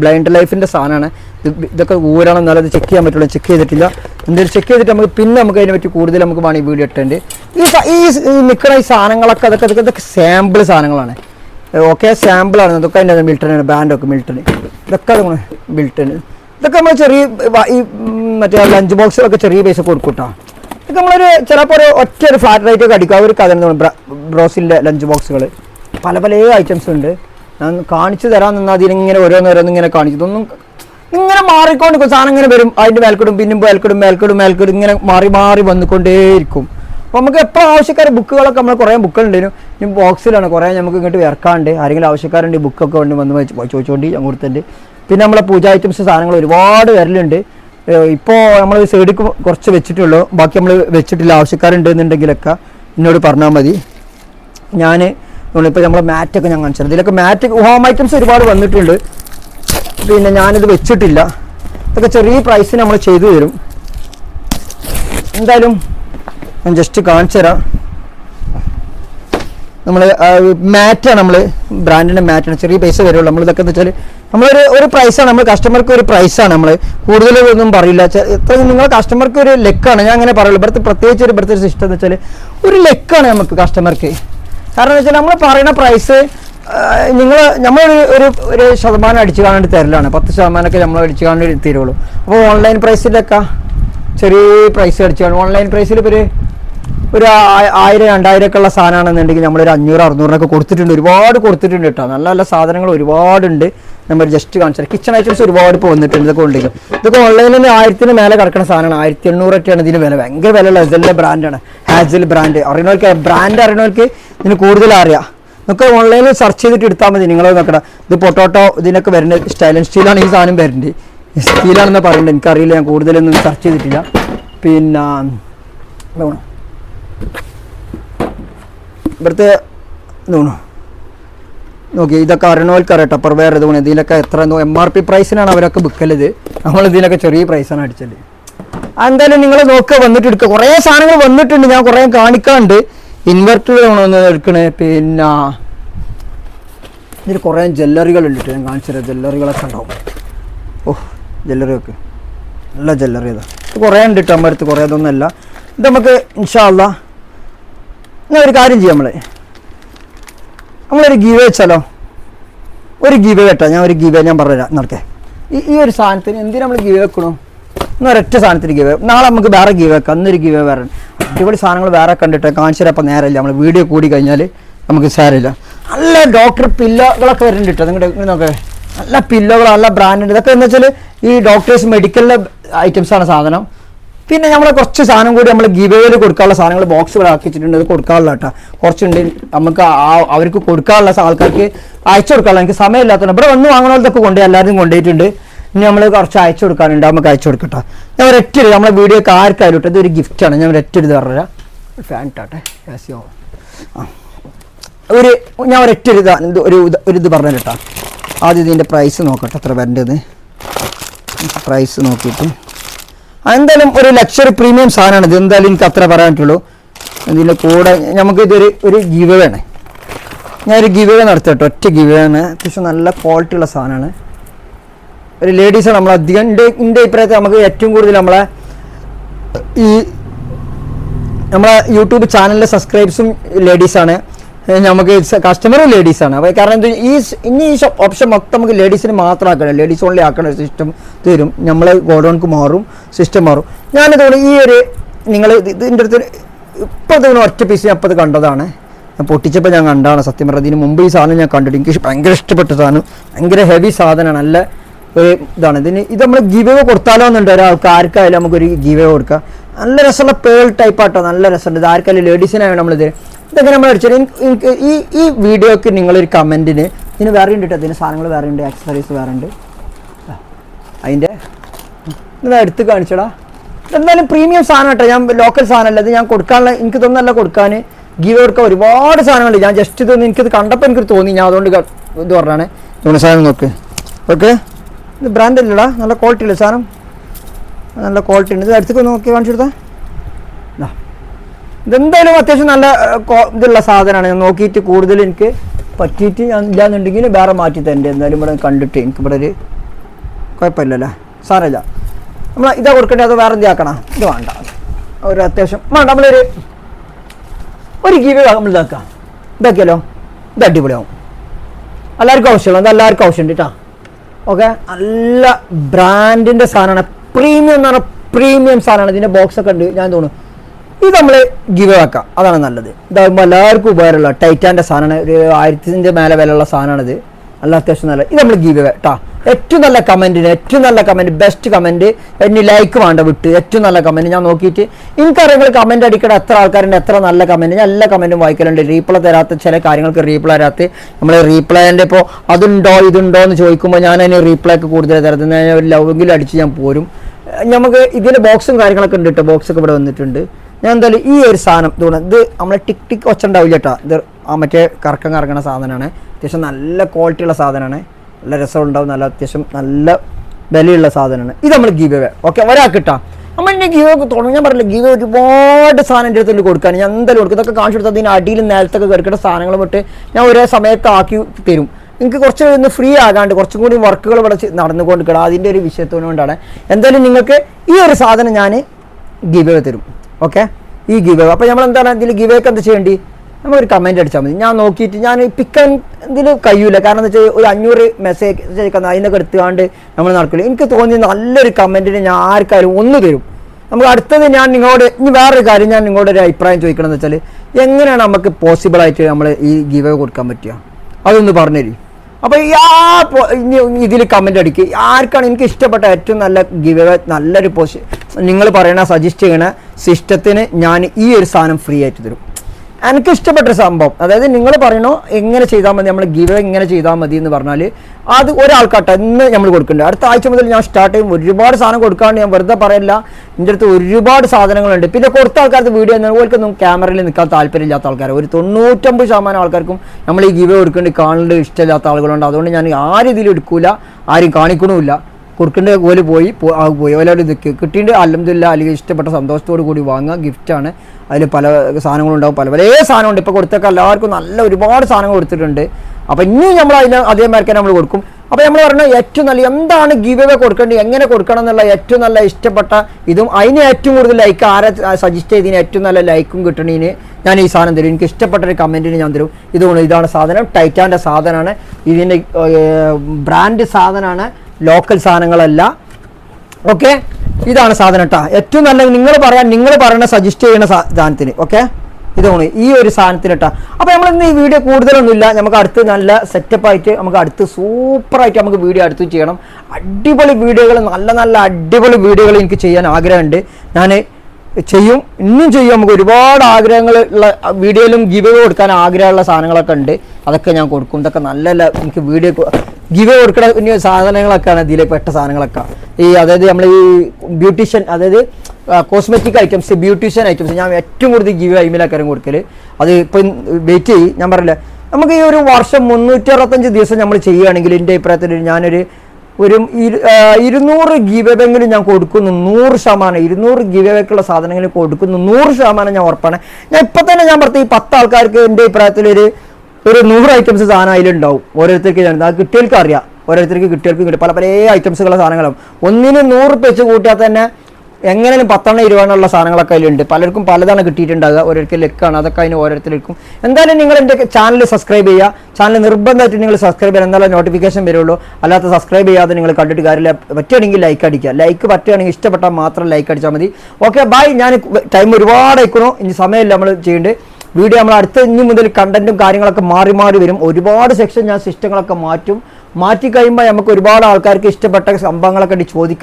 ബ്ലൈൻഡ് ലൈഫിന്റെ സാധനമാണ്. ഇതൊക്കെ ഊരണം എന്നാലും അത് ചെക്ക് ചെയ്യാൻ പറ്റുള്ളൂ. ചെക്ക് ചെയ്തിട്ടില്ല. എന്തായാലും ചെക്ക് ചെയ്തിട്ട് നമുക്ക് പിന്നെ നമുക്ക് അതിനെ പറ്റി കൂടുതൽ നമുക്ക് വേണമെങ്കിൽ വീഡിയോ ഇട്ടുണ്ട് ഈ ഈ നിൽക്കുന്ന ഈ സാധനങ്ങളൊക്കെ അതൊക്കെ അതൊക്കെ ഇതൊക്കെ സാമ്പിൾ സാധനങ്ങളാണ്. ഓക്കെ സാമ്പിളാണ് അതൊക്കെ അതിന്റെ മിൽട്ടനാണ് ബാൻഡൊക്കെ മിൽട്ടൺ ഇതൊക്കെ അതുകൊണ്ട് മിൽട്ടൺ ഇതൊക്കെ നമ്മൾ ചെറിയ ഈ മറ്റേ ലഞ്ച് ബോക്സിലൊക്കെ ചെറിയ പൈസ കൊടുക്കൂട്ടാ ഇതൊക്കെ നമ്മളൊരു ചിലപ്പോൾ ഒരു ഒറ്റ ഒരു ഫ്ലാറ്റ് റേറ്റ് ഒക്കെ അടിക്കുക ഒരു കഥ ബ്രോസിന്റെ ലഞ്ച് ബോക്സുകൾ പല പല ഐറ്റംസ് ഉണ്ട്. ഞാൻ കാണിച്ചു തരാൻ നിന്നാൽ അതിനിങ്ങനെ ഓരോന്നോരോന്നിങ്ങനെ കാണിച്ചു. ഇതൊന്നും ഇങ്ങനെ മാറിക്കൊണ്ടിരിക്കും. സാധനം ഇങ്ങനെ വരും. അതിന്റെ മേൽക്കിടും പിന്നും മേൽക്കിടും മേൽക്കിടും മേൽക്കിടും ഇങ്ങനെ മാറി മാറി വന്നുകൊണ്ടേയിരിക്കും. അപ്പോൾ നമുക്ക് എപ്പോൾ ആവശ്യക്കാർ ബുക്കുകളൊക്കെ നമ്മൾ കുറേ ബുക്കുകളുണ്ടായിരുന്നു. ഇനി ബോക്സിലാണ്. കുറേ നമുക്ക് ഇങ്ങോട്ട് ഇറക്കാണ്ട്. ആരെങ്കിലും ആവശ്യക്കാരുണ്ട് ബുക്കൊക്കെ വേണ്ടി വന്ന് ചോദിച്ചുകൊണ്ട് ഞാൻ കൊടുത്തിട്ടുണ്ട് പിന്നെ നമ്മളെ പൂജ ഐറ്റംസ് സാധനങ്ങൾ ഒരുപാട് വരലുണ്ട്. ഇപ്പോൾ നമ്മൾ സൈഡിൽ കുറച്ച് വെച്ചിട്ടുള്ളൂ. ബാക്കി നമ്മൾ വെച്ചിട്ടില്ല. ആവശ്യക്കാരുണ്ട് എന്നുണ്ടെങ്കിലൊക്കെ എന്നോട് പറഞ്ഞാൽ മതി. ഞാൻ ഇപ്പോൾ നമ്മളെ മാറ്റൊക്കെ ഞാൻ കാണിച്ചത് ഇതിലൊക്കെ മാറ്റ് ഹോം ഐറ്റംസ് ഒരുപാട് വന്നിട്ടുണ്ട്. പിന്നെ ഞാനിത് വെച്ചിട്ടില്ല. ഇതൊക്കെ ചെറിയ പ്രൈസിന് നമ്മൾ ചെയ്തു തരും. എന്തായാലും ഞാൻ ജസ്റ്റ് കാണിച്ചു തരാം. നമ്മൾ മാറ്റാണ് നമ്മൾ ബ്രാൻഡിന്റെ മാറ്റാണ് ചെറിയ പൈസ വരുള്ളൂ. നമ്മൾ ഇതൊക്കെ എന്ന് വെച്ചാൽ നമ്മളൊരു ഒരു പ്രൈസാണ് നമ്മൾ കസ്റ്റമർക്ക് ഒരു പ്രൈസാണ് നമ്മൾ കൂടുതലൊന്നും പറയില്ല. എത്ര നിങ്ങൾ കസ്റ്റമർക്ക് ഒരു ലെക്കാണ്. ഞാൻ അങ്ങനെ പറയുള്ളൂ. ഇവിടുത്തെ പ്രത്യേകിച്ച് ഒരു ഇവിടുത്തെ ഒരു സിസ്റ്റം എന്ന് വെച്ചാൽ ഒരു ലെക്കാണ് നമുക്ക് കസ്റ്റമർക്ക് കാരണം എന്ന് വെച്ചാൽ നമ്മൾ പറയുന്ന പ്രൈസ് നിങ്ങൾ നമ്മൾ ഒരു ഒരു ശതമാനം അടിച്ചു കാണേണ്ടി തരലാണ് പത്ത് ശതമാനമൊക്കെ നമ്മൾ അടിച്ചു കാണേണ്ടി തരുള്ളൂ. അപ്പോൾ ഓൺലൈൻ പ്രൈസിലൊക്കെ ചെറിയ പ്രൈസ് അടിച്ചു കാണും ഓൺലൈൻ പ്രൈസിൽ ഇപ്പോൾ ഒരു ആയിരം രണ്ടായിരമൊക്കെ ഉള്ള സാധനമാണെന്നുണ്ടെങ്കിൽ നമ്മളൊരു അഞ്ഞൂറ് അറുന്നൂറിനൊക്കെ കൊടുത്തിട്ടുണ്ട്. ഒരുപാട് കൊടുത്തിട്ടുണ്ട് കേട്ടോ നല്ല നല്ല സാധനങ്ങൾ ഒരുപാടുണ്ട്. നമ്മൾ ജസ്റ്റ് കാണിച്ചാൽ കിച്ചൺ ഐറ്റംസ് ഒരുപാട് ഇപ്പോൾ വന്നിട്ടുണ്ട്. ഇതൊക്കെ ഉണ്ടെങ്കിൽ ഇതൊക്കെ ഓൺലൈനിൽ നിന്ന് ആയിരത്തിന് മേലെ കിടക്കുന്ന സാധനമാണ്. ആയിരത്തി എണ്ണൂറൊക്കെയാണ് ഇതിന് വില. ഭയങ്കര വിലയുള്ള ഇതെല്ലാം ബ്രാൻഡാണ് ഹാസൽ ബ്രാൻഡ് അറിയണവർക്ക് ബ്രാൻഡ് അറിയണവർക്ക് ഇതിന് കൂടുതൽ അറിയാം. നമുക്ക് ഓൺലൈനിൽ സെർച്ച് ചെയ്തിട്ട് എടുത്താൽ മതി. നിങ്ങൾ നോക്കണം ഇത് പൊട്ടോട്ടോ ഇതിനൊക്കെ വരുന്നത് സ്റ്റൈലൻ സ്റ്റീലാണ് ഈ സാധനം വരുന്നത് സ്റ്റീലാണെന്ന് പറയുന്നത് എനിക്കറിയില്ല. ഞാൻ കൂടുതലൊന്നും സെർച്ച് ചെയ്തിട്ടില്ല. പിന്നെ ഇവിടുത്തെ തോന്നു നോക്കി ഇതൊക്കെ അറിയണവർക്ക് അറിയാം വെയർ ഇതുകൊണ്ട് ഇതിലൊക്കെ എത്ര എന്തോ എം ആർ പി പ്രൈസിനാണ് അവരൊക്കെ ബുക്കലത് നമ്മൾ ഇതിലൊക്കെ ചെറിയ പ്രൈസാണ് അടിച്ചത് എന്തായാലും നിങ്ങൾ നോക്കുക വന്നിട്ട് എടുക്കുക കുറേ സാധനങ്ങൾ വന്നിട്ടുണ്ട്. ഞാൻ കുറേ കാണിക്കാണ്ട്. ഇൻവെർട്ടർ ഒന്ന് എടുക്കണേ പിന്നെ ഇതിൽ കുറേ ജ്വല്ലറികളുണ്ട്. ഉണ്ടിട്ട് ഞാൻ കാണിച്ചുതരാം ജ്വല്ലറികളൊക്കെ ഉണ്ടാവും. ഓഹ് ജ്വല്ലറി ഒക്കെ. നല്ല ജ്വല്ലറി ഇതാ. ഇത് കുറേ ഉണ്ട് കേട്ടോ നമ്മുടെ അടുത്ത് കുറേ ഇതൊന്നുമല്ല ഇത് നമുക്ക് ഇൻഷാല്ല ഞാൻ ഒരു കാര്യം ചെയ്യാം നമ്മൾ നമ്മളൊരു ഗീവ വെച്ചാലോ? ഒരു ഗീവ കേട്ടോ ഞാൻ ഒരു ഗീവ ഞാൻ പറഞ്ഞുതരാം. നടക്കേ. ഈ ഈ ഒരു സാധനത്തിന് എന്തിനാ നമ്മൾ ഗീവ വെക്കണോ? എന്നൊരൊറ്റ സാധനത്തിന് ഗീവ് നാളെ നമുക്ക് വേറെ ഗീവ് വെക്കാം. അന്നൊരു ഗീവ വേറെ. അടിപൊളി സാധനങ്ങൾ വേറെ കണ്ടിട്ട് കാണിച്ചപ്പോൾ നേരമില്ല. നമ്മൾ വീഡിയോ കൂടി കഴിഞ്ഞാൽ നമുക്ക് സാരമില്ല. നല്ല ഡോക്ടർ പില്ലോകളൊക്കെ വരുന്നുണ്ട് കേട്ടോ നിങ്ങളുടെ നോക്കേ. നല്ല പില്ലോകൾ നല്ല ബ്രാൻഡ് ഇതൊക്കെ എന്ന് വെച്ചാൽ ഈ ഡോക്ടേഴ്സ് മെഡിക്കലിലെ ഐറ്റംസാണ് സാധനം. പിന്നെ നമ്മൾ കുറച്ച് സാധനം കൂടി നമ്മൾ ഗിവേയിൽ കൊടുക്കാനുള്ള സാധനങ്ങൾ ബോക്സ് ഇവിടെ ആക്കിച്ചിട്ടുണ്ട് അത് കൊടുക്കാനുള്ള കേട്ടോ കുറച്ചുണ്ട്. നമുക്ക് ആ അവർക്ക് കൊടുക്കാനുള്ള ആൾക്കാർക്ക് അയച്ചു കൊടുക്കാനുള്ള. എനിക്ക് സമയമില്ലാത്തതുകൊണ്ട്. ഇവിടെ വന്ന് വാങ്ങണോടത്തൊക്കെ കൊണ്ടുപോയി. എല്ലാവരും കൊണ്ടുപോയിട്ടുണ്ട്. ഇനി നമ്മൾ കുറച്ച് അയച്ചു കൊടുക്കാനുണ്ട്. നമുക്ക് അയച്ചു കൊടുക്കട്ടോ. ഞാൻ ഒരൊറ്റ ഒരു നമ്മളെ വീഡിയോ ആർക്കായാലും ഇട്ടത് ഇതൊരു ഗിഫ്റ്റാണ് ഞാൻ ഒരൊറ്റ ഒരു പറഞ്ഞുതരാം. ഫാൻ യാസിയോ ആ. ഒരു ഞാൻ ഒരൊറ്റ ഒരു ഒരു ഒരു ഇത് പറഞ്ഞു കേട്ടോ. ആദ്യം ഇതിന്റെ പ്രൈസ് നോക്കട്ടെ. എത്ര വരേണ്ടത്? പ്രൈസ് നോക്കിയിട്ട്. എന്തായാലും ഒരു ലക്ഷറി പ്രീമിയം സാധനമാണ് ഇത്. എന്തായാലും എനിക്ക് അത്ര പറയാൻ പറ്റുള്ളൂ ഇതിന്റെ കൂടെ നമുക്ക് ഇതൊരു ഒരു ഗിവ് വേണേ ഞാനൊരു ഗിവേ നടത്തട്ടോ കേട്ടോ. ഒറ്റ ഗിവേ ആണ്. അത്യാവശ്യം നല്ല ക്വാളിറ്റി ഉള്ള സാധനമാണ്. ഒരു ലേഡീസാണ് നമ്മൾ അധികം. എന്റെ അഭിപ്രായത്തിൽ നമുക്ക് ഏറ്റവും കൂടുതൽ നമ്മളെ ഈ നമ്മളെ യൂട്യൂബ് ചാനലിലെ സബ്സ്ക്രൈബ്സും ലേഡീസാണ് നമുക്ക് കസ്റ്റമറും ലേഡീസാണ് അപ്പോൾ കാരണം എന്താ ഈ ഇനി ഈ ഓപ്ഷൻ മൊത്തം നമുക്ക് ലേഡീസിന് മാത്രം ആക്കണം ലേഡീസ് ഓൺലി ആക്കണ സിസ്റ്റം തരും. നമ്മൾ ഗോഡൗൺക്ക് മാറും സിസ്റ്റം മാറും. ഞാനിതോടെ ഈ ഒരു നിങ്ങൾ ഇതിന്റെ അടുത്ത് ഇപ്പോൾ ഇതിന് ഒറ്റ പീസ് ഞാൻ അപ്പോൾ കണ്ടതാണ്. പൊട്ടിച്ചപ്പോൾ ഞാൻ കണ്ടാണ് സത്യം പറഞ്ഞാൽ ഇതിന് മുമ്പ് ഈ സാധനം ഞാൻ കണ്ടിട്ട് എനിക്ക് ഭയങ്കര ഇഷ്ടപ്പെട്ട സാധനം. ഭയങ്കര ഹെവി സാധനമാണ്. നല്ല ഒരു ഇതാണ്. ഇതിന് ഇത് നമ്മൾ ഗിവേ കൊടുത്താലോ എന്നുണ്ട് ഒരാൾക്ക് ആർക്കായാലും നമുക്കൊരു ഗിവേ കൊടുക്കാം. നല്ല രസമുള്ള പേൾ ടൈപ്പ് ആട്ടോ. നല്ല രസമുണ്ട്. ഇത് ആർക്കായാലും ലേഡീസിനാണ് നമ്മളിത് ഇതൊക്കെ നമ്മൾ അടിച്ചത്? എനിക്ക് ഈ ഈ വീഡിയോക്ക് നിങ്ങളൊരു കമന്റിന് ഇതിന് വേറെ ഉണ്ട് കേട്ടോ ഇതിന് സാധനങ്ങൾ വേറെ ഉണ്ട്. ആക്സസറീസ് വേറെ ഉണ്ട്. അതിന്റെ ഇതാ എടുത്ത് കാണിച്ചടാ. എന്തായാലും പ്രീമിയം സാധനം കേട്ടോ ഞാൻ ലോക്കൽ സാധനമല്ല. ഇത് ഞാൻ കൊടുക്കാനുള്ള എനിക്ക് ഇതൊന്നല്ല കൊടുക്കാൻ ഗീവ് കൊടുക്കാൻ ഒരുപാട് സാധനങ്ങളുണ്ട്. ഞാൻ ജസ്റ്റ് ഇതൊന്ന് എനിക്കിത് കണ്ടപ്പോൾ എനിക്ക് തോന്നി. ഞാൻ അതുകൊണ്ട് ഇത് പറഞ്ഞാണ് ഇതുകൊണ്ട് സാധനം നോക്ക്. ഓക്കെ? ഇത് ബ്രാൻഡ് അല്ലടാ. നല്ല ക്വാളിറ്റി ഉള്ള സാധനം. നല്ല ക്വാളിറ്റി ഉണ്ട്. ഇത് അടുത്തേക്ക് നോക്കി കാണിച്ചു കൊടുത്താ. ദാ. ഇതെന്തായാലും അത്യാവശ്യം നല്ല ഇതുള്ള സാധനമാണ്. ഞാൻ നോക്കിയിട്ട് കൂടുതൽ എനിക്ക് പറ്റിയിട്ട് ഞാൻ ഇല്ലാന്നുണ്ടെങ്കിൽ വേറെ മാറ്റി തരണ്ട. എന്തായാലും ഇവിടെ കണ്ടിട്ട് എനിക്ക് ഇവിടെ ഒരു കുഴപ്പമില്ലല്ലേ? സാരമില്ല. നമ്മൾ ഇതാ കൊടുക്കണ്ടേ അത് വേറെ എന്തിയാക്കണം ഇത് വേണ്ട. ഒരു അത്യാവശ്യം വേണ്ട. നമ്മളൊരു ഒരു ഗീവ് നമ്മൾ ഇതാക്കാം ഇതാക്കിയാലോ? ഇത് അടിപൊളിയാവും. എല്ലാവർക്കും ആവശ്യമുള്ളൂ അത് എല്ലാവർക്കും ആവശ്യമുണ്ട് കേട്ടോ. ഓക്കെ? നല്ല ബ്രാൻഡിന്റെ സാധനമാണ്. പ്രീമിയം എന്ന് പറഞ്ഞാൽ പ്രീമിയം സാധനമാണ്. ഇതിന്റെ ബോക്സ് ഒക്കെ ഉണ്ട് ഞാൻ തോന്നുന്നു. ഇത് നമ്മൾ ഗിവ് ആക്കാം. അതാണ് നല്ലത്. ഇതാകുമ്പോൾ എല്ലാവർക്കും ഉപകാരമുള്ള ടൈറ്റാന്റെ സാധനമാണ്. ഒരു ആയിരത്തിന്റെ മേലെ വിലയുള്ള സാധനമാണിത്. നല്ല അത്യാവശ്യം നല്ല ഇത് നമ്മൾ ഗിവ് കേട്ടോ ഏറ്റവും നല്ല കമന്റിന് ഏറ്റവും നല്ല കമന്റ് ബെസ്റ്റ് കമന്റ് എന്നെ ലൈക്ക് വേണ്ട വിട്ട്. ഏറ്റവും നല്ല കമന്റ് ഞാൻ നോക്കിയിട്ട് എനിക്കറിയാം കമന്റ് അടിക്കണ എത്ര ആൾക്കാരുണ്ട് എത്ര നല്ല കമന്റ് ഞാൻ എല്ലാ കമന്റും വായിക്കലുണ്ട്. റീപ്ലൈ തരാത്ത ചില കാര്യങ്ങൾക്ക് റീപ്ലൈ തരാത്ത നമ്മൾ റീപ്ലൈന്റെ ഇപ്പോൾ അതുണ്ടോ ഇതുണ്ടോ എന്ന് ചോദിക്കുമ്പോൾ ഞാൻ അതിന് റീപ്ലൈ ഒക്കെ കൂടുതൽ തരത്തിൽ ഞാൻ ഒരു ലവെങ്കിലും അടിച്ച് ഞാൻ പോരും. നമുക്ക് ഇതിന്റെ ബോക്സും കാര്യങ്ങളൊക്കെ ഉണ്ട് കേട്ടോ ബോക്സൊക്കെ ഇവിടെ വന്നിട്ടുണ്ട്. ഞാൻ എന്തായാലും ഈ ഒരു സാധനം ഇതുകൊണ്ട് ഇത് നമ്മളെ ടിക് ടിക് ഒച്ച ഉണ്ടാവില്ല കേട്ടോ ഇത് മറ്റേ കറക്കം കറങ്ങണ സാധനമാണ്. അത്യാവശ്യം നല്ല ക്വാളിറ്റിയുള്ള സാധനമാണ്. നല്ല രസം ഉണ്ടാവും നല്ല അത്യാവശ്യം നല്ല വിലയുള്ള സാധനമാണ്. ഇത് നമ്മൾ ഗീവ് വേ ഓക്കെ ഒരാൾക്ക് കിട്ടാം നമ്മൾ എന്റെ ഗീവ് തുടങ്ങി. ഞാൻ പറഞ്ഞില്ല ഗീവ് ഒരുപാട് സാധനം എന്റെ അടുത്ത് കൊടുക്കാൻ. ഞാൻ എന്തായാലും കൊടുക്കും? ഇതൊക്കെ കാണിച്ചു കൊടുത്താൽ അതിന് അടിയിൽ നേരത്തൊക്കെ കിടക്കേണ്ട സാധനങ്ങൾ വിട്ട് ഞാൻ ഒരേ സമയത്ത് ആക്കി തരും. നിങ്ങൾക്ക് കുറച്ച് ഒന്ന് ഫ്രീ ആകാണ്ട് കുറച്ചും കൂടി വർക്കുകൾ ഇവിടെ നടന്നുകൊണ്ട് കിടാം അതിന്റെ ഒരു വിഷയത്തോടുകൊണ്ടാണ് എന്തായാലും നിങ്ങൾക്ക് ഈ ഒരു സാധനം ഞാൻ ഗീവ് തരും. ഓക്കെ ഈ ഗീവ് അപ്പോൾ നമ്മൾ എന്താണ് ഇതിൽ ഗീവേക്ക് എന്താ ചെയ്യേണ്ടി? നമ്മൾ ഒരു കമന്റ് അടിച്ചാൽ മതി. ഞാൻ നോക്കിയിട്ട് ഞാൻ പിക്കാൻ ഇതിൽ കഴിയൂല. കാരണം എന്താ വെച്ചാൽ ഒരു അഞ്ഞൂറ് മെസ്സേജ് അയക്കുന്ന അതിനൊക്കെ എടുത്തുകൊണ്ട് നമ്മൾ നടക്കില്ല എനിക്ക് തോന്നി നല്ലൊരു കമന്റിന് ഞാൻ ആർക്കാരും ഒന്ന് തരും. നമുക്ക് അടുത്തത് ഞാൻ നിങ്ങളോട് ഇനി വേറൊരു കാര്യം ഞാൻ നിങ്ങളോട് ഒരു അഭിപ്രായം ചോദിക്കണം എന്ന് വെച്ചാൽ എങ്ങനെയാണ് നമുക്ക് പോസിബിൾ ആയിട്ട് നമ്മൾ ഈ ഗിവ് കൊടുക്കാൻ പറ്റുക? അതൊന്ന് പറഞ്ഞു തരും അപ്പോൾ ഈ ആ ഇതിൽ കമന്റ് അടിക്കുക ആർക്കാണ് എനിക്ക് ഇഷ്ടപ്പെട്ട ഏറ്റവും നല്ല ഗിവ് നല്ലൊരു പോസ്റ്റ് നിങ്ങൾ പറയണ സജസ്റ്റ് ചെയ്യണ സിസ്റ്റത്തിന് ഞാൻ ഈ ഒരു സാധനം ഫ്രീ ആയിട്ട് തരും. എനിക്ക് ഇഷ്ടപ്പെട്ട സംഭവം. അതായത് നിങ്ങൾ പറയണോ എങ്ങനെ ചെയ്താൽ മതി നമ്മൾ ഗിവ് എങ്ങനെ ചെയ്താൽ മതി എന്ന് പറഞ്ഞാൽ അത് ഒരാൾക്കാട്ട ഇന്ന് നമ്മൾ കൊടുക്കുന്നുണ്ട് അടുത്ത ആഴ്ച മുതൽ ഞാൻ സ്റ്റാർട്ട് ചെയ്യും. ഒരുപാട് സാധനം കൊടുക്കാണ്ട് ഞാൻ വെറുതെ പറയില്ല. എന്റെ അടുത്ത് ഒരുപാട് സാധനങ്ങളുണ്ട്. പിന്നെ കൊടുത്ത ആൾക്കാർക്ക് വീഡിയോ ഓർക്കൊന്നും ക്യാമറയിൽ നിൽക്കാൻ താല്പര്യമില്ലാത്ത ആൾക്കാർ ഒരു തൊണ്ണൂറ്റമ്പത് ശതമാനം ആൾക്കാർക്കും നമ്മൾ ഈ ഗിവ് കൊടുക്കേണ്ടി കാണേണ്ട ഇഷ്ടമില്ലാത്ത ആളുകളുണ്ട്. അതുകൊണ്ട് ഞാൻ ആ രീതിയിൽ എടുക്കൂല. ആരും കാണിക്കണമില്ല. കുറുക്കിന്റെ പോലെ പോയി പോയി. ഓലോട് നിൽക്കുക കിട്ടിയിട്ട് അലഹമില്ല അല്ലെങ്കിൽ ഇഷ്ടപ്പെട്ട സന്തോഷത്തോടു കൂടി വാങ്ങുക. ഗിഫ്റ്റാണ് അതിൽ പല സാധനങ്ങളുണ്ടാവും പല പല സാധനമുണ്ട്. ഇപ്പോൾ കൊടുത്തൊക്കെ എല്ലാവർക്കും നല്ല ഒരുപാട് സാധനങ്ങൾ കൊടുത്തിട്ടുണ്ട്. അപ്പോൾ ഇനിയും നമ്മൾ അതിന് അതേമാതിരി നമ്മൾ കൊടുക്കും. അപ്പോൾ നമ്മൾ പറഞ്ഞ ഏറ്റവും നല്ല എന്താണ് ഗിവ് അവേ കൊടുക്കേണ്ടത്? എങ്ങനെ കൊടുക്കണം എന്നുള്ള ഏറ്റവും നല്ല ഇഷ്ടപ്പെട്ട ഇതും അതിന് ഏറ്റവും കൂടുതൽ ലൈക്ക് ആരെ സജസ്റ്റ് ചെയ്തതിന് ഏറ്റവും നല്ല ലൈക്കും കിട്ടണതിന് ഞാൻ ഈ സാധനം തരും. എനിക്ക് ഇഷ്ടപ്പെട്ട ഒരു കമന്റിന് ഞാൻ തരും. ഇതുകൊണ്ട് ഇതാണ് സാധനം. ടൈറ്റാന്റെ സാധനമാണ്. ഇതിന്റെ ബ്രാൻഡ് സാധനമാണ്. ലോക്കൽ സാധനങ്ങളല്ല. ഓക്കെ ഇതാണ് സാധനം കേട്ടോ ഏറ്റവും നല്ല നിങ്ങൾ പറയാൻ നിങ്ങൾ പറയുന്ന സജസ്റ്റ് ചെയ്യുന്ന സാധനത്തിന്. ഓക്കെ ഇതാണ് ഈ ഒരു സാധനത്തിന് കേട്ടോ അപ്പോൾ നമ്മൾ ഇന്ന് ഈ വീഡിയോ കൂടുതലൊന്നുമില്ല. നമുക്ക് അടുത്ത് നല്ല സെറ്റപ്പ് ആയിട്ട് നമുക്ക് അടുത്ത് സൂപ്പറായിട്ട് നമുക്ക് വീഡിയോ അടുത്ത് ചെയ്യണം. അടിപൊളി വീഡിയോകൾ നല്ല നല്ല അടിപൊളി വീഡിയോകൾ എനിക്ക് ചെയ്യാൻ ആഗ്രഹമുണ്ട്. ഞാൻ ചെയ്യും ഇന്നും ചെയ്യും. നമുക്ക് ഒരുപാട് ആഗ്രഹങ്ങൾ ഉള്ള വീഡിയോയിലും ഗിവ് കൊടുക്കാൻ ആഗ്രഹമുള്ള സാധനങ്ങളൊക്കെ ഉണ്ട്. അതൊക്കെ ഞാൻ കൊടുക്കും. ഇതൊക്കെ നല്ല എനിക്ക് വീഡിയോ ഗിവ് കൊടുക്കുന്ന സാധനങ്ങളൊക്കെയാണ് ഇതിൽ പെട്ട സാധനങ്ങളൊക്കെ. ഈ അതായത് നമ്മൾ ഈ ബ്യൂട്ടീഷ്യൻ അതായത് കോസ്മെറ്റിക് ഐറ്റംസ് ബ്യൂട്ടീഷ്യൻ ഐറ്റംസ് ഞാൻ ഏറ്റവും കൂടുതൽ ഗിവ് ഐമിലാക്കാരും കൊടുക്കൽ അത് ഇപ്പം വെയിറ്റ് ചെയ്യും ഞാൻ പറയില്ല നമുക്ക് ഈ ഒരു വർഷം മുന്നൂറ്റി അറുപത്തഞ്ച് ദിവസം നമ്മൾ ചെയ്യുകയാണെങ്കിൽ എന്റെ അഭിപ്രായത്തിൽ ഞാനൊരു ഒരു ഇരുന്നൂറ് ഗീവബെങ്കിലും ഞാൻ കൊടുക്കുന്നു നൂറ് ശതമാനം ഇരുന്നൂറ് ഗീവബേക്കുള്ള സാധനങ്ങൾ കൊടുക്കുന്നു നൂറ് ശതമാനം ഞാൻ ഉറപ്പാണ്. ഞാൻ ഇപ്പം തന്നെ ഞാൻ പറഞ്ഞ ഈ പത്ത് ആൾക്കാർക്ക് എന്റെ അഭിപ്രായത്തിൽ ഒരു ഒരു നൂറ് ഐറ്റംസ് സാധനം അതിലുണ്ടാവും. ഓരോരുത്തർക്ക് അത് കിട്ടിയവർക്ക് അറിയാം. ഓരോരുത്തർക്ക് കിട്ടിയവർക്ക് കിട്ടും പല പല ഐറ്റംസുകളുള്ള സാധനങ്ങളും. ഒന്നിന് നൂറ് വെച്ച് കൂട്ടിയാൽ തന്നെ എങ്ങനെയും പത്തെണ്ണം ഇരുപതെണ്ണമുള്ള സാധനങ്ങളൊക്കെ അതിലുണ്ട്. പലർക്കും പലതാണ് കിട്ടിയിട്ടുണ്ടാകുക ഓരോരുത്തർ ലെക്കാണ്. അതൊക്കെ അതിന് ഓരോരുത്തർക്കും. എന്തായാലും നിങ്ങൾ എന്റെ ചാനൽ സബ്സ്ക്രൈബ് ചെയ്യുക. ചാനൽ നിർബന്ധമായിട്ട് നിങ്ങൾ സബ്സ്ക്രൈബ് ചെയ്യാൻ എന്നാലും നോട്ടിഫിക്കേഷൻ വരുള്ളൂ. അല്ലാത്ത സബ്സ്ക്രൈബ് ചെയ്യാതെ നിങ്ങൾ കണ്ടിട്ട് കാര്യമില്ല. പറ്റുകയാണെങ്കിൽ ലൈക്ക് അടിക്കുക. ലൈക്ക് പറ്റുകയാണെങ്കിൽ ഇഷ്ടപ്പെട്ടാൽ മാത്രം ലൈക്ക് അടിച്ചാൽ മതി. ഓക്കെ ബൈ ഞാൻ ടൈം ഒരുപാട് അയക്കണോ ഇനി സമയമില്ല നമ്മൾ ചെയ്യേണ്ടത്. വീഡിയോ നമ്മൾ അടുത്ത ഇനി മുതൽ കണ്ടന്റും കാര്യങ്ങളൊക്കെ മാറി മാറി വരും. ഒരുപാട് സെക്ഷൻ ഞാൻ സിസ്റ്റങ്ങളൊക്കെ മാറ്റും. മാറ്റി കഴിയുമ്പോൾ നമുക്ക് ഒരുപാട് ആൾക്കാർക്ക് ഇഷ്ടപ്പെട്ട സംഭവങ്ങളൊക്കെ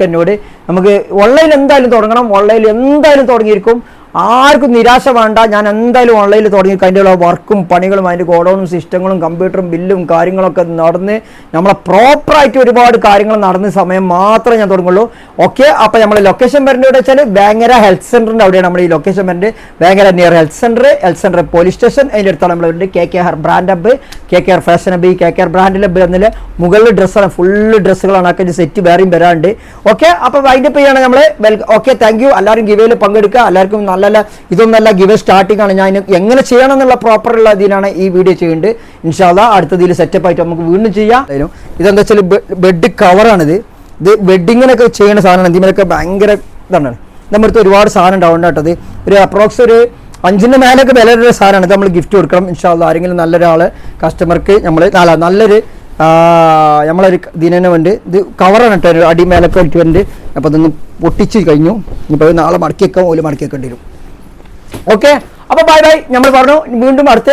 എന്നോട്. നമുക്ക് ഓൺലൈൻ എന്തായാലും തുടങ്ങണം. ഓൺലൈനിൽ എന്തായാലും തുടങ്ങിയിരിക്കും. ആർക്കും നിരാശ വേണ്ട. ഞാൻ എന്തായാലും ഓൺലൈനിൽ തുടങ്ങി അതിന്റെ വർക്കും പണികളും അതിന്റെ ഗോഡൗണും സിസ്റ്റങ്ങളും കമ്പ്യൂട്ടറും ബില്ലും കാര്യങ്ങളൊക്കെ നടന്ന് നമ്മളെ പ്രോപ്പറായിട്ട് ഒരുപാട് കാര്യങ്ങൾ നടന്ന സമയം മാത്രമേ ഞാൻ തുടങ്ങുള്ളൂ. ഓക്കെ അപ്പോൾ നമ്മൾ ലൊക്കേഷൻ വരേണ്ടത് എവിടെ വെച്ചാൽ വേങ്ങര ഹെൽത്ത് സെന്ററിന്റെ അവിടെയാണ് നമ്മൾ ഈ ലൊക്കേഷൻ വരേണ്ടത് Vengara near health centre health centre police station അതിന്റെ അടുത്താണ് നമ്മൾ വരുന്നത്. K K R brand hub K K R fashion hub ഈ കെ കെ ആർ ബ്രാൻഡിലെ എന്നതിൽ മുകളിൽ ഡ്രസ്സാണ് ഫുള്ള് ഡ്രസ്സുകളാണ് ഒക്കെ സെറ്റ് വേറെയും വരാണ്ട് ഓക്കെ അപ്പോൾ വൈൻഡപ്പ് ചെയ്യാണ് നമ്മൾ വെൽ ഓക്കെ താങ്ക് യു എല്ലാവരും ഗിവേയിൽ പങ്കെടുക്കുക. എല്ലാവർക്കും നല്ല നല്ല ഇതൊന്നല്ല ഗിവ് സ്റ്റാർട്ടിംഗ് ആണ്. ഞാൻ എങ്ങനെ ചെയ്യണം എന്നുള്ള പ്രോപ്പർ ഉള്ള ഇതിലാണ് ഈ വീഡിയോ ചെയ്യുന്നത്. ഇൻഷാല്ല അടുത്തതിൽ സെറ്റപ്പ് ആയിട്ട് നമുക്ക് വീണ്ടും ചെയ്യാം. ഇതെന്താ വെച്ചാൽ ബെഡ് കവറാണിത് ഇത് വെഡിങ്ങിനൊക്കെ ചെയ്യുന്ന സാധനമാണ്. ഇതിനൊക്കെ ഭയങ്കര ഇതാണ്. നമ്മുടെ ഒരുപാട് സാധനം ഉണ്ടാവും കേട്ടത് ഒരു അപ്രോക്സ് ഒരു അഞ്ചിന്റെ മേലൊക്കെ വിലയുടെ സാധനമാണ്. ഇത് നമ്മൾ ഗിഫ്റ്റ് കൊടുക്കണം. ഇൻഷാല്ല ആരെങ്കിലും നല്ലൊരാൾ കസ്റ്റമർക്ക് നമ്മൾ അല്ല നല്ലൊരു നമ്മളൊരു ഇതിനെ വേണ്ടി ഇത് കവറാണ് കേട്ടോ. ഒരു അടി മേലൊക്കെ ഇട്ട് വേണ്ടി അപ്പോൾ അതൊന്ന് പൊട്ടിച്ച് കഴിഞ്ഞു. ഇപ്പോൾ നാളെ മടക്കി വെക്കാൻ ഓൽ മടക്കി വെക്കേണ്ടി വരും. ഓക്കെ അപ്പൊ ബൈ ബൈ നമ്മൾ പറഞ്ഞു. വീണ്ടും അടുത്ത